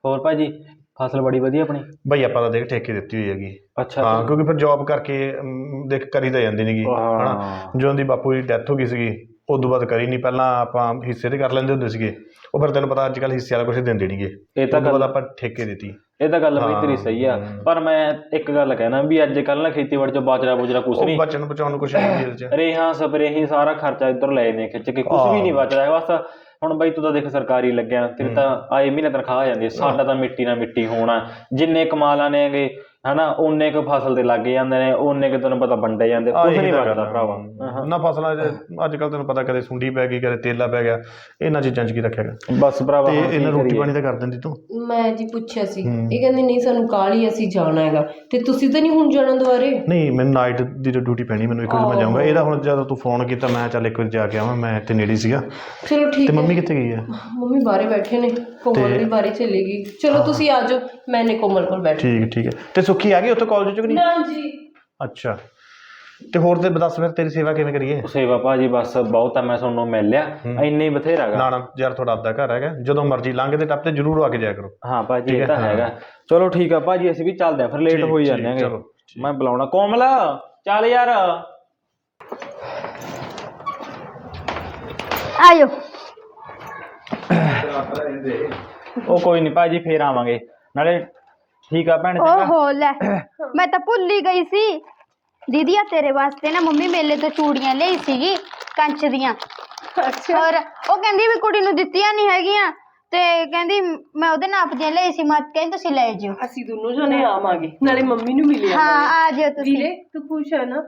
ਹੋਰ ਭਾਜੀ ਫਸਲ ਬੜੀ ਵਧੀਆ ਆਪਣੀ? ਬਈ ਆਪਾਂ ਤਾਂ ਦੇਖ ਠੇਕੇ ਦਿੱਤੀ ਹੋਈ ਹੈਗੀ। ਅੱਛਾ। ਹਾਂ ਕਿਉਂਕਿ ਫਿਰ ਜੌਬ ਕਰਕੇ ਅਮ, ਦੇਖ ਕਰੀ ਤਾਂ ਜਾਂਦੀ ਨਹੀਂਗੀ ਹਾਂ। ਹਨਾ? ਜਦੋਂ ਦੀ ਬਾਪੂ ਦੀ ਡੈਥ ਹੋ ਗਈ ਸੀਗੀ ਉਦੋਂ ਬਾਅਦ ਕਰੀ ਨਹੀਂ ਪਹਿਲਾਂ ਆਪਾਂ ਹਿੱਸੇ ਤੇ ਕਰ ਲੈਂਦੇ ਹੁੰਦੇ ਸੀਗੇ। ਉਹ ਫਿਰ ਤੈਨੂੰ ਪਤਾ ਅੱਜ ਕੱਲ ਹਿੱਸੇ ਵਾਲਾ ਕੁਝ ਦਿੰਦੇ ਨਹੀਂਗੇ ਇਹ ਤਾਂ ਉਦੋਂ ਬਾਅਦ ਗੱਲ ਆਪਾਂ ਠੇਕੇ ਦਿੱਤੀ। ਇਹ ਤਾਂ ਗੱਲ ਬਈ ਤੇਰੀ ਹਾਂ। ਸਹੀ ਆ। ਪਰ ਮੈਂ ਇੱਕ ਗੱਲ ਕਹਿਣਾ ਵੀ ਅੱਜ ਕੱਲ ਨਾ ਖੇਤੀਬਾੜੀ ਚ ਬਾਜਰਾ ਬੁਜਰਾ ਕੁਛ ਉਹ ਨਹੀਂ ਬਚਣ ਬਚਾਉਣ ਨੂੰ ਕੁਝ ਨਹੀਂ ਇਹਦੇ ਚ। ਰੇਹਾਂ ਸਪਰੇਹੀਂ ਸਾਰਾ ਖਰਚਾ ਇੱਧਰ ਲਏ ਨੇ ਖਿੱਚ ਕੇ। ਕੁਝ ਵੀ ਨਹੀਂ ਬਚਦਾ ਹੈ ਬਸ ਹੁਣ ਬਈ ਤੂੰ ਤਾਂ ਦੇਖ ਸਰਕਾਰੀ ਲੱਗਿਆ। ਤੇਰੀ ਤਾਂ ਆਏ ਮਹੀਨੇ ਤਨਖਾਹ ਆ ਜਾਂਦੀ ਹੈ ਸਾਡਾ ਤਾਂ ਮਿੱਟੀ ਨਾਲ ਮਿੱਟੀ ਹੋਣਾ। ਜਿੰਨੇ ਕਮਾ ਲਾਣੇਗੇ ਹਨਾ ਓਨੇ ਕੁ ਫਸਲ ਤੇ ਲੱਗ ਜਾਂਦੇ ਨੇ ਓਨੇ ਕੁ ਤੈਨੂੰ ਪਤਾ ਵੰਡੇ ਜਾਂਦੇ ਆਹ ਕੁਝ ਇਹੀ ਨਹੀਂ ਤਾਂ ਬਚਦਾ ਗੱਲ ਆ। ਭਰਾਵਾ। ਨਾ ਫਸਲਾਂ 'ਚ ਅੱਜ ਕੱਲ ਤੈਨੂੰ ਪਤਾ ਕਦੇ ਸੁੰਡੀ ਪੈ ਗਈ ਕਦੇ ਤੇਲਾ ਪੈ ਗਿਆ ਇਹਨਾਂ ਚੀਜ਼ਾਂ 'ਚ ਕੀ ਰੱਖਿਆਗਾ ਬਸ ਭਰਾਵਾ ਤੇ ਹੁਣ ਕੀ ਇਹਨਾਂ ਰੋਟੀ ਕਰੀਏ? ਪਾਣੀ ਤਾਂ ਕਰ ਦਿੰਦੀ ਤੂੰ? ਮੈਂ ਜੀ ਪੁੱਛਿਆ ਸੀ ਇਹ ਕਹਿੰਦੇ ਨਹੀਂ ਸਾਨੂੰ ਕਾਲੀ ਅਸੀਂ ਜਾਣਾ ਹੈਗਾ ਤੇ ਤੁਸੀਂ ਤਾਂ ਨਹੀਂ ਹੁਣ ਜਾਣਾ ਦੁਬਾਰੇ? ਨਹੀਂ ਮੈਨੂੰ ਨਾਈਟ ਦੀ ਡਿਊਟੀ ਪੈਣੀ ਮੈਨੂੰ ਇੱਕ ਵਜੇ ਮੈਂ ਜਾਊਂਗਾ। ਇਹਦਾ ਹੁਣ ਜਦੋਂ ਤੂੰ ਫੋਨ ਕੀਤਾ ਮੈਂ ਚੱਲ ਇੱਕ ਵਾਰ ਜਾ ਕੇ ਆਵਾਂ ਮੈਂ ਇੱਥੇ ਨੇੜੇ ਹੀ ਸੀਗਾ। ਚਲੋ ਠੀਕ ਤੇ ਹੈ। ਮੰਮੀ ਕਿੱਥੇ ਗਈ ਹੈ ਮੰਮੀ ਬਾਹਰੇ ਬੈਠੇ ਨੇ ਕੋਮਲ ਵੀ ਬਾਹਰੇ ਚਲੀ ਗਈ। ਚਲੋ ਤੁਸੀਂ ਆ ਜਾਓ ਮੈਨੇ ਕੋਮਲ ਕੋਲ ਬੈਠ ਠੀਕ ਠੀਕ ਹੈ। ਤੇ ਸੁੱਖੀ ਆ ਗਈ ਉੱਥੇ ਕਾਲਜ 'ਚ ਕਿ ਨਹੀਂ? ਨਾ ਜੀ। ਅੱਛਾ। ਤੇ ਹੋਰ ਤੇ ਦੱਸ ਫਿਰ ਤੇਰੀ ਸੇਵਾ ਕਿਵੇਂ ਕਰੀਏ? ਸੇਵਾ ਭਾਜੀ ਬਸ ਬਹੁਤ ਆ ਮੈਂ ਤੁਹਾਨੂੰ ਮਿਲ ਲਿਆ। ਇੰਨੇ ਹੀ ਬਥੇਰਾ ਗਾ। ਨਾ ਨਾ ਯਾਰ ਤੁਹਾਡਾ ਆਪਦਾ ਘਰ ਹੈਗਾ। ਜਦੋਂ ਮਰਜ਼ੀ ਲੰਘਦੇ ਟੱਪਦੇ ਜ਼ਰੂਰ ਆ ਕੇ ਜਾਇਆ ਕਰੋ। ਹਾਂ ਭਾਜੀ ਇਹ ਤਾਂ। ਹੈਗਾ। ਚਲੋ ਠੀਕ ਆ ਭਾਜੀ ਅਸੀਂ ਵੀ ਚੱਲਦੇ ਆ ਫਿਰ ਲੇਟ ਹੋਈ ਜਾਂਦੇ ਆਂਗੇ ਚਲੋ, ਮੈਂ ਬੁਲਾਉਣਾ। ਕੋਮਲ ਚੱਲ ਯਾਰ। ਆਇਓ। ਉਹ ਕੋਈ ਨਹੀਂ ਭਾਜੀ ਫੇਰ ਆਵਾਂਗੇ। ਨਾਲੇ ਠੀਕ ਆ ਭੈਣ ਚੰਗਾ। ਓਹੋ ਲੈ। ਮੈਂ ਤਾਂ ਭੁੱਲ ਹੀ ਗਈ ਸੀ। ਦੀਦੀ ਆ ਤੇਰੇ ਵਾਸਤੇ ਨਾ ਮੰਮੀ ਮੇਲੇ ਤੋਂ ਚੂੜੀਆਂ ਲਈ ਸੀਗੀ ਕੰਚ ਦੀਆਂ। ਔਰ ਉਹ ਕਹਿੰਦੀ ਵੀ ਕੁੜੀ ਨੂੰ ਦਿੱਤੀਆਂ ਨਹੀਂ ਹੈਗੀਆਂ ਤੇ ਕਹਿੰਦੀ ਮੈਂ ਉਹਦੇ ਨਾਪ ਦੀਆਂ ਲਈ ਸੀ ਮੈਂ ਕਹਿੰਦੀ ਤੁਸੀਂ ਲੈ ਜਿਓ। ਅਸੀਂ ਦੋਨੋਂ ਜਣੇ ਆਵਾਂਗੇ ਨਾਲੇ ਮੰਮੀ ਨੂੰ ਮਿਲੇ ਹਾਂ ਆ ਜਿਓ ਤੁਸੀਂ। ਵੀਰੇ ਤੂੰ ਖੁਸ਼ ਹੈ ਨਾ?